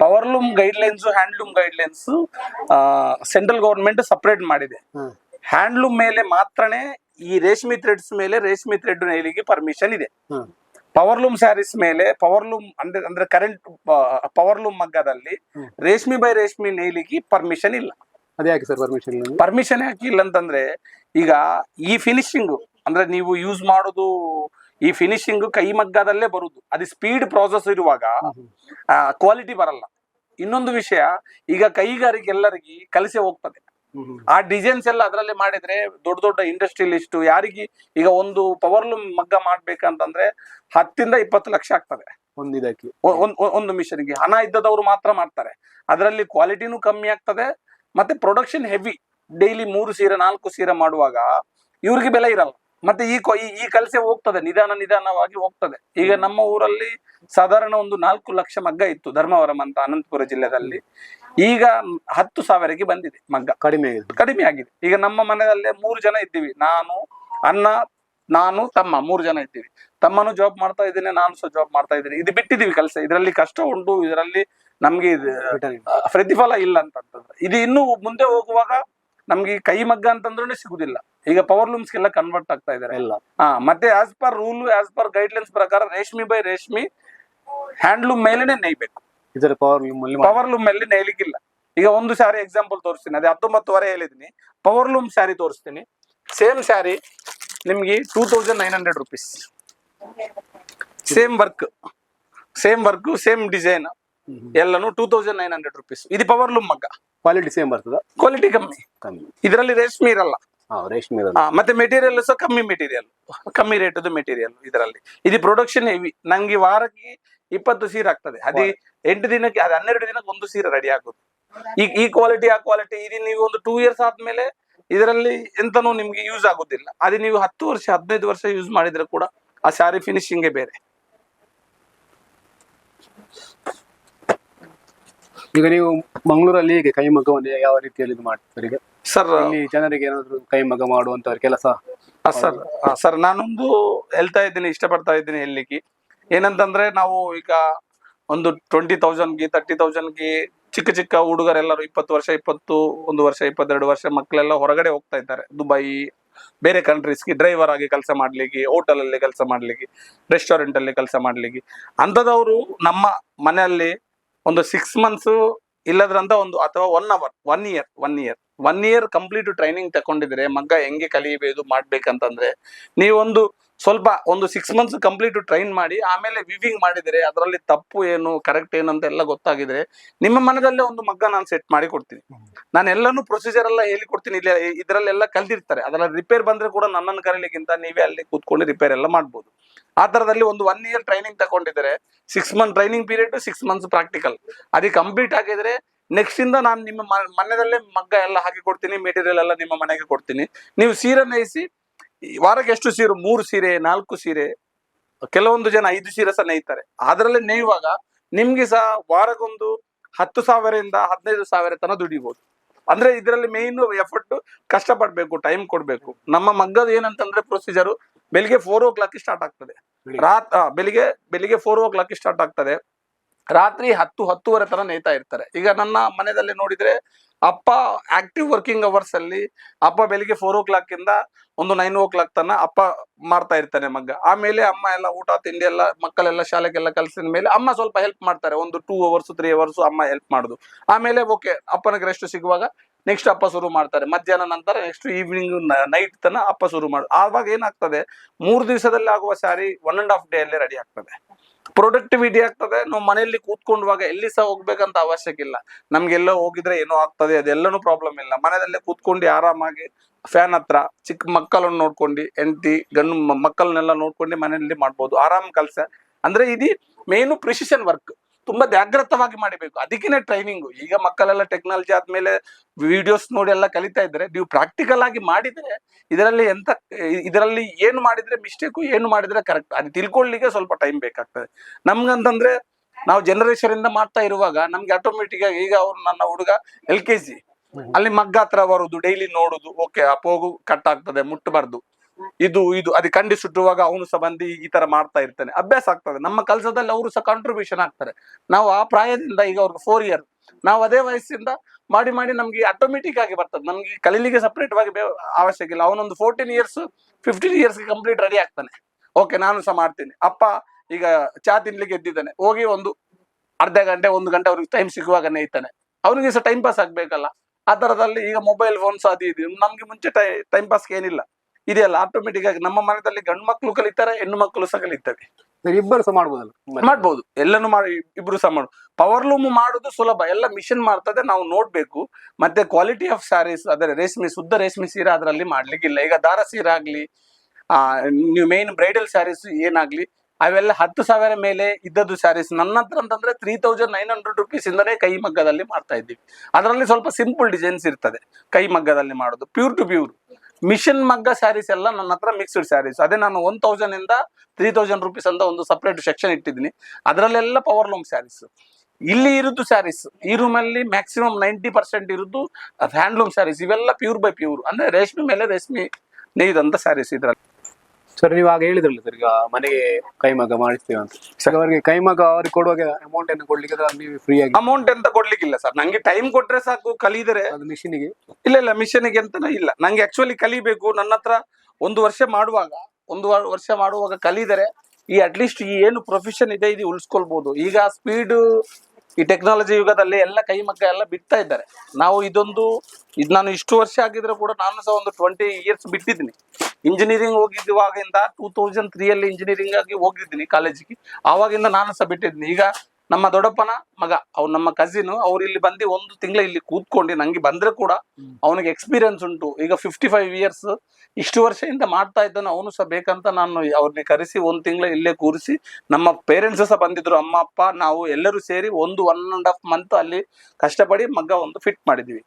Powerloom guidelines handloom guidelines central government separate ಮಾಡಿದೆ. ಹ್ಯಾಂಡ್ಲೂಮ್ ಮೇಲೆ ಮಾತ್ರನೇ ಈ ರೇಷ್ಮೆ ಥ್ರೆಡ್ಸ್ ಮೇಲೆ ರೇಷ್ಮೆ ಥ್ರೆಡ್ ನೈಲಿಗೆ ಪರ್ಮಿಷನ್ ಇದೆ. ಪವರ್ ಲೂಮ್ ಸ್ಯಾರೀಸ್ ಮೇಲೆ ಪವರ್ಲೂಮ್ ಅಂದ್ರೆ ಅಂದ್ರೆ ಕರೆಂಟ್ ಪವರ್ ಲೂಮ್ ಮಗ್ಗದಲ್ಲಿ. ರೇಷ್ಮೆ ಬೈ ರೇಷ್ಮೆ ನೈಲಿಗೆ ಪರ್ಮಿಷನ್ ಇಲ್ಲ. ಅದೇ ಯಾಕೆ ಸರ್ ಪರ್ಮಿಷನ್ ಪರ್ಮಿಷನ್ ಇಲ್ಲ ಅಂತಂದ್ರೆ ಈಗ ಈ ಫಿನಿಶಿಂಗ್ ಅಂದ್ರೆ ನೀವು ಯೂಸ್ ಮಾಡೋದು ಈ ಫಿನಿಶಿಂಗ್ ಕೈ ಮಗ್ಗದಲ್ಲೇ ಬರುದು. ಅದು ಸ್ಪೀಡ್ ಪ್ರಾಸೆಸ್ ಇರುವಾಗ ಕ್ವಾಲಿಟಿ ಬರಲ್ಲ. ಇನ್ನೊಂದು ವಿಷಯ ಈಗ ಕೈಗಾರಿಕೆ ಎಲ್ಲರಿಗೆ ಕಲಿಸಿ ಹೋಗ್ತದೆ. ಆ ಡಿಸೈನ್ಸ್ ಎಲ್ಲ ಅದರಲ್ಲಿ ಮಾಡಿದ್ರೆ ದೊಡ್ಡ ದೊಡ್ಡ ಇಂಡಸ್ಟ್ರಿಯಲಿಸ್ಟ್ ಯಾರಿಗೆ ಈಗ ಒಂದು ಪವರ್ಲೂಮ್ ಮಗ್ಗ ಮಾಡ್ಬೇಕಂತಂದ್ರೆ ಹತ್ತಿಂದ ಇಪ್ಪತ್ತು ಲಕ್ಷ ಆಗ್ತದೆ. ಒಂದು ಇದಕ್ಕೆ ಗೆ ಒಂದ್- ಮಿಷನ್ಗೆ ಹಣ ಇದ್ದದವರು ಮಾತ್ರ ಮಾಡ್ತಾರೆ. ಅದರಲ್ಲಿ ಕ್ವಾಲಿಟಿನೂ ಕಮ್ಮಿ ಆಗ್ತದೆ ಮತ್ತೆ ಪ್ರೊಡಕ್ಷನ್ ಹೆವಿ ಡೈಲಿ ಮೂರು ಸೀರೆ ನಾಲ್ಕು ಸೀರೆ ಮಾಡುವಾಗ ಇವ್ರಿಗೆ ಬೆಲೆ ಇರಲ್ಲ. ಮತ್ತೆ ಈ ಕೊ- ಈ- ಈ ಕಲಸೆ ಹೋಗ್ತದೆ ನಿಧಾನ ನಿಧಾನವಾಗಿ ಹೋಗ್ತದೆ. ಈಗ ನಮ್ಮ ಊರಲ್ಲಿ ಸಾಧಾರಣ ಒಂದು ನಾಲ್ಕು ಲಕ್ಷ ಮಗ್ಗ ಇತ್ತು ಧರ್ಮವರಂ ಅಂತ ಅನಂತಪುರ ಜಿಲ್ಲೆಯಲ್ಲಿ ಈಗ ಹತ್ತು ಸಾವಿರಕ್ಕೆ ಬಂದಿದೆ ಮಗ್ಗ. ಕಡಿಮೆ ಆಗಿದೆ. ಕಡಿಮೆ ಆಗಿದೆ. ಈಗ ನಮ್ಮ ಮನೆಯಲ್ಲೇ ಮೂರು ಜನ ಇದ್ದೀವಿ. ನಾನು ಅಣ್ಣ ನಾನು ತಮ್ಮ ಮೂರು ಜನ ಇದ್ದೀವಿ. ತಮ್ಮನು ಜಾಬ್ ಮಾಡ್ತಾ ಇದ್ದೇನೆ ನಾನು ಸಹ ಜಾಬ್ ಮಾಡ್ತಾ ಇದ್ದೀನಿ. ಇದು ಬಿಟ್ಟಿದೀವಿ ಕೆಲಸ. ಇದರಲ್ಲಿ ಕಷ್ಟ ಉಂಟು ಇದರಲ್ಲಿ ನಮ್ಗೆ ಇದು ಪ್ರತಿಫಲ ಇಲ್ಲ ಅಂತಂತಂದ್ರೆ. ಇದು ಇನ್ನು ಮುಂದೆ ಹೋಗುವಾಗ ನಮ್ಗೆ ಕೈ ಮಗ್ಗ ಅಂತಂದ್ರೂ ಸಿಗುದಿಲ್ಲ. ಈಗ ಪವರ್ ಲೂಮ್ಸ್ ಎಲ್ಲ ಕನ್ವರ್ಟ್ ಆಗ್ತಾ ಇದಾರೆ ಎಲ್ಲ ಹಾ ಮತ್ತೆ as per rule as per guidelines ಪ್ರಕಾರ ರೇಷ್ಮಿ ಬೈ ರೇಷ್ಮಿ ಹ್ಯಾಂಡ್ಲೂಮ್ ಮೇಲೆನೆ ನೇಯ್ಬೇಕು. ಇದರ ಪವರ್ ಅಲ್ಲಿ ಪವರ್ ಲೂಮ್ ಅಲ್ಲಿ ನೇಯ್ಲಿಕ್ಕಿಲ್ಲ. ಈಗ ಒಂದು ಸ್ಯಾರಿ ಎಕ್ಸಾಂಪಲ್ ತೋರಿಸ್ತೀನಿ. ಅದೇ ಹತ್ತೊಂಬತ್ತುವರೆ ಹೇಳಿದೀನಿ. ಪವರ್ ಲೂಮ್ ಸ್ಯಾರಿ ತೋರಿಸ್ತೀನಿ. ಸೇಮ್ ಸ್ಯಾರಿ ನಿಮ್ಗೆ two thousand nine hundred rupees same work same work same design ಎಲ್ಲಾನು two thousand nine hundred rupees ಇದು ಪವರ್ ಲೂಮ್ ಮಗ್ಗ. ಕ್ವಾಲಿಟಿ ಸೇಮ್ ಬರ್ತದ? ಕ್ವಾಲಿಟಿ ಕಮ್ಮಿ. ಕಮ್ಮಿ. ಇದರಲ್ಲಿ ರೇಷ್ಮೆ ಇರಲ್ಲ. ರೇಷ್ಮೆ ಇರಲ್ಲ. ಮತ್ತೆ ಮೆಟೀರಿಯಲ್ ಸಹ ಕಮ್ಮಿ ಮೆಟೀರಿಯಲ್ ಕಮ್ಮಿ ರೇಟ್ ಮೆಟೀರಿಯಲ್ ಇದರಲ್ಲಿ. ಇದು ಪ್ರೊಡಕ್ಷನ್ ಹೆವಿ ನಂಗೆ ವಾರಕ್ಕೆ ಇಪ್ಪತ್ತು ಸೀರೆ ಆಗ್ತದೆ. ಅದೇ ಎಂಟು ದಿನಕ್ಕೆ ಅದು ಹನ್ನೆರಡು ದಿನಕ್ಕೆ ಒಂದು ಸೀರೆ ರೆಡಿ ಆಗುದು. ಈ ಈ ಕ್ವಾಲಿಟಿ ಆ ಕ್ವಾಲಿಟಿ ಇದು ನೀವು ಒಂದು ಟೂ ಇಯರ್ಸ್ ಆದ್ಮೇಲೆ ಇದರಲ್ಲಿ ಎಂತನೂ ನಿಮ್ಗೆ ಯೂಸ್ ಆಗುದಿಲ್ಲ. ಅದೇ ನೀವು ಹತ್ತು ವರ್ಷ ಹದಿನೈದು ವರ್ಷ ಯೂಸ್ ಮಾಡಿದ್ರೆ ಕೂಡ ಆ ಸ್ಯಾರಿ ಫಿನಿಶಿಂಗೇ ಬೇರೆ. ಈಗ ನೀವು ಮಂಗಳೂರಲ್ಲಿ ಹೇಗೆ ಕೈ ಮಗ್ಗವನ್ನು ಯಾವ ರೀತಿಯಲ್ಲಿ ಇದು ಮಾಡ್ತಾರೆ ಈಗ? ಸರ್ ಇಲ್ಲಿ ಜನರಿಗೆ ಏನಾದ್ರು ಕೈ ಮಗ್ಗ ಮಾಡುವಂತ ಕೆಲಸ? ಸರ್ ಸರ್ ನಾನೊಂದು ಹೇಳ್ತಾ ಇದ್ದೀನಿ ಇಷ್ಟಪಡ್ತಾ ಇದ್ದೀನಿ ಹೇಳಲಿಕ್ಕೆ. ಏನಂತಂದ್ರೆ ನಾವು ಈಗ ಒಂದು ಟ್ವೆಂಟಿ ತೌಸಂಡ್ಗೆ ತರ್ಟಿ ತೌಸಂಡ್ಗೆ ಚಿಕ್ಕ ಚಿಕ್ಕ ಹುಡುಗರೆಲ್ಲರೂ ಇಪ್ಪತ್ತು ವರ್ಷ, ಇಪ್ಪತ್ತು, ಒಂದು ವರ್ಷ, ಇಪ್ಪತ್ತೆರಡು ವರ್ಷ ಮಕ್ಕಳೆಲ್ಲ ಹೊರಗಡೆ ಹೋಗ್ತಾ ಇದ್ದಾರೆ. ದುಬೈ ಬೇರೆ ಕಂಟ್ರೀಸ್ಗೆ ಡ್ರೈವರ್ ಆಗಿ ಕೆಲಸ ಮಾಡ್ಲಿಕ್ಕೆ ಹೋಟೆಲ್ ಅಲ್ಲಿ ಕೆಲಸ ಮಾಡ್ಲಿಕ್ಕೆ ರೆಸ್ಟೋರೆಂಟ್ ಅಲ್ಲಿ ಕೆಲಸ ಮಾಡ್ಲಿಕ್ಕೆ. ಅಂಥದವರು ನಮ್ಮ ಮನೆಯಲ್ಲಿ ಒಂದು ಸಿಕ್ಸ್ ಮಂತ್ಸ್ ಇಲ್ಲದ್ರಂತ ಒಂದು ಅಥವಾ one hour one year one year one year complete training ತಗೊಂಡಿದ್ರೆ ಮಗ್ಗ ಹೆಂಗೆ ಕಲಿಯಬೇಕು, ಮಾಡ್ಬೇಕಂತಂದ್ರೆ ನೀವೊಂದು ಸ್ವಲ್ಪ ಒಂದು ಸಿಕ್ಸ್ ಮಂತ್ಸ್ ಕಂಪ್ಲೀಟ್ ಟ್ರೈನ್ ಮಾಡಿ, ಆಮೇಲೆ ವಿವಿಂಗ್ ಮಾಡಿದರೆ, ಅದರಲ್ಲಿ ತಪ್ಪು ಏನು ಕರೆಕ್ಟ್ ಏನು ಅಂತ ಎಲ್ಲ ಗೊತ್ತಾಗಿದ್ರೆ, ನಿಮ್ಮ ಮನದಲ್ಲೇ ಒಂದು ಮಗ್ಗ ನಾನು ಸೆಟ್ ಮಾಡಿ ಕೊಡ್ತೀನಿ. ನಾನು ಎಲ್ಲಾನು ಪ್ರೊಸೀಜರ್ ಎಲ್ಲ ಹೇಳಿ ಕೊಡ್ತೀನಿ, ಇಲ್ಲಿ ಇದರಲ್ಲೆಲ್ಲ ಕಲ್ತಿರ್ತಾರೆ ಅದರಲ್ಲಿ ರಿಪೇರ್ ಬಂದ್ರೆ ಕೂಡ ನನ್ನನ್ನು ಕರೀಲಿಕ್ಕಿಂತ ನೀವೇ ಅಲ್ಲಿ ಕೂತ್ಕೊಂಡು ರಿಪೇರ್ ಎಲ್ಲ ಮಾಡ್ಬೋದು. ಆ ತರದಲ್ಲಿ ಒಂದು one year training ತಗೊಂಡಿದ್ರೆ six month training period six months practical ಅದು ಕಂಪ್ಲೀಟ್ ಆಗಿದ್ರೆ ನೆಕ್ಸ್ಟ್ ಇಂದ ನಾನು ನಿಮ್ಮ ಮನೆಯಲ್ಲೇ ಮಗ್ಗ ಎಲ್ಲ ಹಾಕಿ ಕೊಡ್ತೀನಿ ಮೆಟೀರಿಯಲ್ ಎಲ್ಲ ನಿಮ್ಮ ಮನೆಗೆ ಕೊಡ್ತೀನಿ. ನೀವು ಸೀರೆ ನೇಯಿಸಿ ಈ ವಾರಕ್ಕೆ ಎಷ್ಟು ಸೀರೆ? ಮೂರು ಸೀರೆ ನಾಲ್ಕು ಸೀರೆ ಕೆಲವೊಂದು ಜನ ಐದು ಸೀರೆ ಸಹ ನೇಯ್ತಾರೆ. ಅದರಲ್ಲೇ ನೇಯುವಾಗ ನಿಮ್ಗೆ ಸಹ ವಾರಕ್ಕೊಂದು ಹತ್ತು ಸಾವಿರದಿಂದ ಹದಿನೈದು ಸಾವಿರ ತನ ದುಡಿಬಹುದು ಅಂದ್ರೆ ಇದರಲ್ಲಿ ಮೇನ್ ಎಫರ್ಟ್ ಕಷ್ಟಪಡ್ಬೇಕು ಟೈಮ್ ಕೊಡ್ಬೇಕು. ನಮ್ಮ ಮಗ್ಗದ ಏನಂತಂದ್ರೆ ಪ್ರೊಸೀಜರ್ ಬೆಳಿಗ್ಗೆ ಫೋರ್ ಓ ಕ್ಲಾಕ್ ಸ್ಟಾರ್ಟ್ ಆಗ್ತದೆ. ರಾತ್ ಬೆಳಿಗ್ಗೆ ಬೆಳಿಗ್ಗೆ ಫೋರ್ ಓ ಕ್ಲಾಕ್ ಸ್ಟಾರ್ಟ್ ಆಗ್ತದೆ. ರಾತ್ರಿ ಹತ್ತು ಹತ್ತುವರೆ ತನ ನೇಯ್ತಾ ಇರ್ತಾರೆ. ಈಗ ನನ್ನ ಮನೆಯಲ್ಲಿ ನೋಡಿದ್ರೆ ಅಪ್ಪ ಆಕ್ಟಿವ್ ವರ್ಕಿಂಗ್ ಅವರ್ಸ್ ಅಲ್ಲಿ ಅಪ್ಪ ಬೆಳಿಗ್ಗೆ ಫೋರ್ ಓ ಕ್ಲಾಕ್ ಇಂದ ಒಂದು ನೈನ್ ಓ ಕ್ಲಾಕ್ ತನ ಅಪ್ಪ ಮಾಡ್ತಾ ಇರ್ತಾನೆ ಮಗ್ಗ. ಆಮೇಲೆ ಅಮ್ಮ ಎಲ್ಲ ಊಟ, ತಿಂಡಿ ಎಲ್ಲ ಮಕ್ಕಳೆಲ್ಲ ಶಾಲೆಗೆಲ್ಲ ಕಲ್ಸಿದ ಮೇಲೆ ಅಮ್ಮ ಸ್ವಲ್ಪ ಹೆಲ್ಪ್ ಮಾಡ್ತಾರೆ. ಒಂದು ಟೂ ಅವರ್ಸ್ ತ್ರೀ ಅವರ್ಸ್ ಅಮ್ಮ ಹೆಲ್ಪ್ ಮಾಡುದು. ಆಮೇಲೆ ಓಕೆ ಅಪ್ಪನಿಗೆ ರೆಸ್ಟ್ ಸಿಗುವಾಗ ನೆಕ್ಸ್ಟ್ ಅಪ್ಪ ಶುರು ಮಾಡ್ತಾರೆ. ಮಧ್ಯಾಹ್ನ ನಂತರ ನೆಕ್ಸ್ಟ್ ಈವ್ನಿಂಗ್ ನೈಟ್ ತನ ಅಪ್ಪ ಶುರು ಮಾಡು. ಆವಾಗ ಏನಾಗ್ತದೆ, ಮೂರು ದಿವಸದಲ್ಲಿ ಆಗುವ sari one and half day ಅಲ್ಲಿ ರೆಡಿ ಆಗ್ತದೆ. ಪ್ರೊಡಕ್ಟಿವಿಟಿ ಆಗ್ತದೆ. ನಾವು ಮನೆಯಲ್ಲಿ ಕೂತ್ಕೊಂಡುವಾಗ ಎಲ್ಲಿ ಸಹ ಹೋಗ್ಬೇಕಂತ ಅವಶ್ಯಕ ಇಲ್ಲ. ನಮ್ಗೆಲ್ಲ ಹೋಗಿದ್ರೆ ಏನೋ ಆಗ್ತದೆ, ಅದೆಲ್ಲನೂ ಪ್ರಾಬ್ಲಮ್ ಇಲ್ಲ. ಮನೆಯಲ್ಲೇ ಕೂತ್ಕೊಂಡು ಆರಾಮಾಗಿ ಫ್ಯಾನ್ ಹತ್ರ ಚಿಕ್ಕ ಮಕ್ಕಳನ್ನು ನೋಡ್ಕೊಂಡು, ಹೆಂಡತಿ, ಗಂಡು ಮಕ್ಕಳನ್ನೆಲ್ಲ ನೋಡ್ಕೊಂಡು ಮನೆಯಲ್ಲಿ ಮಾಡ್ಬೋದು. ಆರಾಮ್ ಕೆಲಸ. ಅಂದ್ರೆ ಇದು ಮೇನು ಪ್ರಿಸಿಷನ್ ವರ್ಕ್ ತುಂಬಾ ಜಾಗ್ರತವಾಗಿ ಮಾಡಬೇಕು. ಅದಕ್ಕೇನೆ ಟ್ರೈನಿಂಗ್ ಈಗ ಮಕ್ಕಳೆಲ್ಲ ಟೆಕ್ನಾಲಜಿ ಆದ್ಮೇಲೆ ವಿಡಿಯೋಸ್ ನೋಡಿ ಎಲ್ಲ ಕಲಿತಾ ಇದ್ರೆ ನೀವು ಪ್ರಾಕ್ಟಿಕಲ್ ಆಗಿ ಮಾಡಿದ್ರೆ ಇದರಲ್ಲಿ ಎಂತ, ಇದರಲ್ಲಿ ಏನು ಮಾಡಿದ್ರೆ ಮಿಸ್ಟೇಕು ಏನು ಮಾಡಿದ್ರೆ ಕರೆಕ್ಟ್ ಅದು ತಿಳ್ಕೊಳ್ಳಿಕ್ಕೆ ಸ್ವಲ್ಪ ಟೈಮ್ ಬೇಕಾಗ್ತದೆ. ನಮ್ಗಂತಂದ್ರೆ ನಾವು ಜನರೇಷನ್ ಇಂದ ಮಾಡ್ತಾ ಇರುವಾಗ ನಮ್ಗೆ ಆಟೋಮೆಟಿಕ್ ಆಗಿ ಈಗ ಅವ್ರು ನನ್ನ ಹುಡುಗ ಎಲ್ ಕೆ ಜಿ ಅಲ್ಲಿ ಮಗ್ಗ ಹತ್ರ ಬರುದು ಡೈಲಿ ನೋಡುದು. ಓಕೆ ಅಪೋಗು ಕಟ್ ಆಗ್ತದೆ ಮುಟ್ಟಬಾರ್ದು ಇದು ಇದು ಅದಕ್ಕೆ ಕಂಡಿ ಸುಟ್ಟುವಾಗ ಅವನು ಸಹ ಬಂದು ಈ ತರ ಮಾಡ್ತಾ ಇರ್ತಾನೆ. ಅಭ್ಯಾಸ ಆಗ್ತದೆ. ನಮ್ಮ ಕೆಲಸದಲ್ಲಿ ಅವರು ಸಹ ಕಾಂಟ್ರಿಬ್ಯೂಷನ್ ಆಗ್ತಾರೆ. ನಾವು ಆ ಪ್ರಾಯದಿಂದ ಈಗ ಅವ್ರಿಗೆ ಫೋರ್ ಇಯರ್ ನಾವು ಅದೇ ವಯಸ್ಸಿಂದ ಮಾಡಿ ಮಾಡಿ ನಮ್ಗೆ ಆಟೋಮೆಟಿಕ್ ಆಗಿ ಬರ್ತದೆ. ನಮ್ಗೆ ಕಲೀಲಿಗೆ ಸಪ್ರೇಟ್ ಆಗಿ ಅವಶ್ಯಕ ಇಲ್ಲ. ಅವನೊಂದು fourteen years fifteen years complete ready ಆಗ್ತಾನೆ. ಓಕೆ ನಾನು ಸಹ ಮಾಡ್ತೀನಿ. ಅಪ್ಪ ಈಗ ಚಾ ತಿನ್ಲಿಕ್ಕೆ ಎದ್ದಿದ್ದಾನೆ. ಹೋಗಿ ಒಂದು ಅರ್ಧ ಗಂಟೆ, ಒಂದು ಗಂಟೆ ಅವ್ರಿಗೆ ಟೈಮ್ ಸಿಗುವಾಗ ನೇಯ್ತಾನೆ. ಅವನಿಗೆ ಸಹ ಟೈಮ್ ಪಾಸ್ ಆಗ್ಬೇಕಲ್ಲ. ಆ ತರದಲ್ಲಿ ಈಗ ಮೊಬೈಲ್ ಫೋನ್ಸ್ ಅದು ಇದು. ನಮ್ಗೆ ಮುಂಚೆ ಟೈಮ್ ಪಾಸ್ಗೆ ಏನಿಲ್ಲ. ಇದೆಯಲ್ಲ ಆಟೋಮೆಟಿಕ್ ಆಗಿ ನಮ್ಮ ಮನೆಯಲ್ಲಿ ಗಂಡು ಮಕ್ಕಳು ಕಲಿತಾರೆ ಹೆಣ್ಣು ಮಕ್ಕಳು ಸಹ ಕಲಿತಾರೆ. ಇಬ್ಬರು ಸಹ ಮಾಡ್ಬೋದಲ್ಲ? ಮಾಡ್ಬೋದು. ಎಲ್ಲಾನು ಮಾಡಿ ಇಬ್ರು ಸಹ ಮಾಡು ಪವರ್ ಲೂಮ್ ಮಾಡುದು ಸುಲಭ. ಎಲ್ಲ ಮಿಷನ್ ಮಾಡ್ತದೆ ನಾವು ನೋಡ್ಬೇಕು. ಮತ್ತೆ ಕ್ವಾಲಿಟಿ ಆಫ್ ಸ್ಯಾರೀಸ್ ಅದೇ ರೇಷ್ಮೆ ಶುದ್ಧ ರೇಷ್ಮೆ ಸೀರೆ ಅದರಲ್ಲಿ ಮಾಡ್ಲಿಕ್ಕಿಲ್ಲ. ಈಗ ದಾರ ಸೀರೆ ಆಗ್ಲಿ ಆ ನೀವು ಮೇನ್ ಬ್ರೈಡಲ್ ಸ್ಯಾರೀಸ್ ಏನಾಗ್ಲಿ ಅವೆಲ್ಲ ಹತ್ತು ಸಾವಿರ ಮೇಲೆ ಇದ್ದದ್ದು ಸ್ಯಾರೀಸ್ ನನ್ನ ಹತ್ರ ಅಂತಂದ್ರೆ three thousand nine hundred rupees ಇಂದನೇ ಕೈ ಮಗ್ಗದಲ್ಲಿ ಮಾಡ್ತಾ ಇದ್ದೀವಿ. ಅದರಲ್ಲಿ ಸ್ವಲ್ಪ ಸಿಂಪಲ್ ಡಿಸೈನ್ಸ್ ಇರ್ತದೆ. ಕೈ ಮಗ್ಗದಲ್ಲಿ ಮಾಡೋದು. ಪ್ಯೂರ್ ಟು ಪ್ಯೂರ್ ಮಿಷನ್ ಮಗ್ಗ ಸ್ಯಾರೀಸ್ ಎಲ್ಲ ನನ್ನ ಹತ್ರ ಮಿಕ್ಸ್ಡ್ ಸ್ಯಾರೀಸ್ ಅದೇ ನಾನು ಒನ್ ತೌಸಂಡ್ ಇಂದ ತ್ರೀ ತೌಸಂಡ್ ರುಪೀಸ್ ಅಂತ ಒಂದು ಸಪ್ರೇಟ್ ಸೆಕ್ಷನ್ ಇಟ್ಟಿದ್ದೀನಿ. ಅದರಲ್ಲೆಲ್ಲ ಪವರ್ ಲೂಮ್ ಸ್ಯಾರೀಸ್ ಇಲ್ಲಿ ಇರುದು ಸ್ಯಾರೀಸ್ ಈ ರೂಮ್ ಅಲ್ಲಿ ಮ್ಯಾಕ್ಸಿಮಮ್ ನೈಂಟಿ ಪರ್ಸೆಂಟ್ ಇರುದು ಹ್ಯಾಂಡ್ಲೂಮ್ ಸ್ಯಾರೀಸ್ ಇವೆಲ್ಲ ಪ್ಯೂರ್ ಬೈ ಪ್ಯೂರ್ ಅಂದ್ರೆ ರೇಷ್ಮೆ ಮೇಲೆ ರೇಷ್ಮೆ ನೇಯ್ದಂತ ಸ್ಯಾರೀಸ್ ಇದ್ರಲ್ಲಿ. ಸರ್ ನೀವು ಆಗ ಹೇಳಿದ್ರಲ್ಲ ಸರ್ ಈಗ ಮನೆಗೆ ಕೈಮಗ ಮಾಡಿಸ್ತೀವಿ ಅಂತ. ಸರ್ ಅವರಿಗೆ ಕೈಮಗ ಅವ್ರಿಗೆ ಕೊಡುವಾಗ ಅಮೌಂಟ್ ಅನ್ನು ಕೊಡ್ಲಿಕ್ಕೆ ನೀವು ಫ್ರೀ ಆಗಿ ಅಮೌಂಟ್ ಅಂತ ಕೊಡ್ಲಿಕ್ಕಿಲ್ಲ ಸರ್ ನಂಗೆ ಟೈಮ್ ಕೊಟ್ರೆ ಸಾಕು ಕಲಿದರೆ ಅದು ಮಿಷಿನಿಗೆ ಇಲ್ಲ ಇಲ್ಲ ಮಿಷನ್ಗೆ ಅಂತಾನೆ ಇಲ್ಲ. ನಂಗೆ ಆಕ್ಚುಲಿ ಕಲಿಬೇಕು. ನನ್ನ ಹತ್ರ ಒಂದು ವರ್ಷ ಮಾಡುವಾಗ ಒಂದು ವರ್ಷ ಮಾಡುವಾಗ ಕಲಿದರೆ ಈ ಅಟ್ಲೀಸ್ಟ್ ಈ ಏನು ಪ್ರೊಫೆಷನ್ ಇದೆ ಇದು ಉಳಿಸ್ಕೊಳ್ಬಹುದು ಈಗ ಸ್ಪೀಡ್ ಈ ಟೆಕ್ನಾಲಜಿ ಯುಗದಲ್ಲಿ ಎಲ್ಲ ಕೈ ಮಗ್ಗ ಎಲ್ಲ ಬಿಡ್ತಾ ಇದ್ದಾರೆ. ನಾವು ಇದೊಂದು, ಇದು ನಾನು ಇಷ್ಟು ವರ್ಷ ಆಗಿದ್ರೆ ಕೂಡ ನಾನು ಸಹ ಒಂದು ಟ್ವೆಂಟಿ ಇಯರ್ಸ್ ಬಿಟ್ಟಿದ್ದೀನಿ. ಇಂಜಿನಿಯರಿಂಗ್ ಹೋಗಿದ್ದುವಾಗಿಂದ ಟೂ ತೌಸಂಡ್ ತ್ರೀಯಲ್ಲಿ ಇಂಜಿನಿಯರಿಂಗ್ ಆಗಿ ಹೋಗಿದ್ದೀನಿ ಕಾಲೇಜಿಗೆ ಆವಾಗಿಂದ ನಾನು ಸಹ ಬಿಟ್ಟಿದ್ದೀನಿ. ಈಗ ನಮ್ಮ ದೊಡ್ಡಪ್ಪನ ಮಗ ಅವ್ರು ನಮ್ಮ ಕಸಿನ್ ಅವ್ರು ಇಲ್ಲಿ ಬಂದು ಒಂದು ತಿಂಗಳ ಇಲ್ಲಿ ಕೂತ್ಕೊಂಡು ನಂಗೆ ಬಂದ್ರೆ ಕೂಡ ಅವನಿಗೆ ಎಕ್ಸ್ಪೀರಿಯನ್ಸ್ ಉಂಟು. ಈಗ ಫಿಫ್ಟಿ ಫೈವ್ ಇಯರ್ಸ್ ಇಷ್ಟು ವರ್ಷದಿಂದ ಮಾಡ್ತಾ ಇದ್ದಾನೆ ಅವನು ಸಹ ಬೇಕಂತ ನಾನು ಅವ್ರನ್ನ ಕರೆಸಿ ಒಂದು ತಿಂಗಳ ಇಲ್ಲೇ ಕೂರಿಸಿ ನಮ್ಮ ಪೇರೆಂಟ್ಸ್ ಸಹ ಬಂದಿದ್ರು. ಅಮ್ಮ ಅಪ್ಪ ನಾವು ಎಲ್ಲರೂ ಸೇರಿ ಒಂದು ಒನ್ ಅಂಡ್ ಹಾಫ್ ಮಂತ್ ಅಲ್ಲಿ ಕಷ್ಟಪಡಿ ಮಗ ಒಂದು ಫಿಟ್ ಮಾಡಿದ್ವಿ.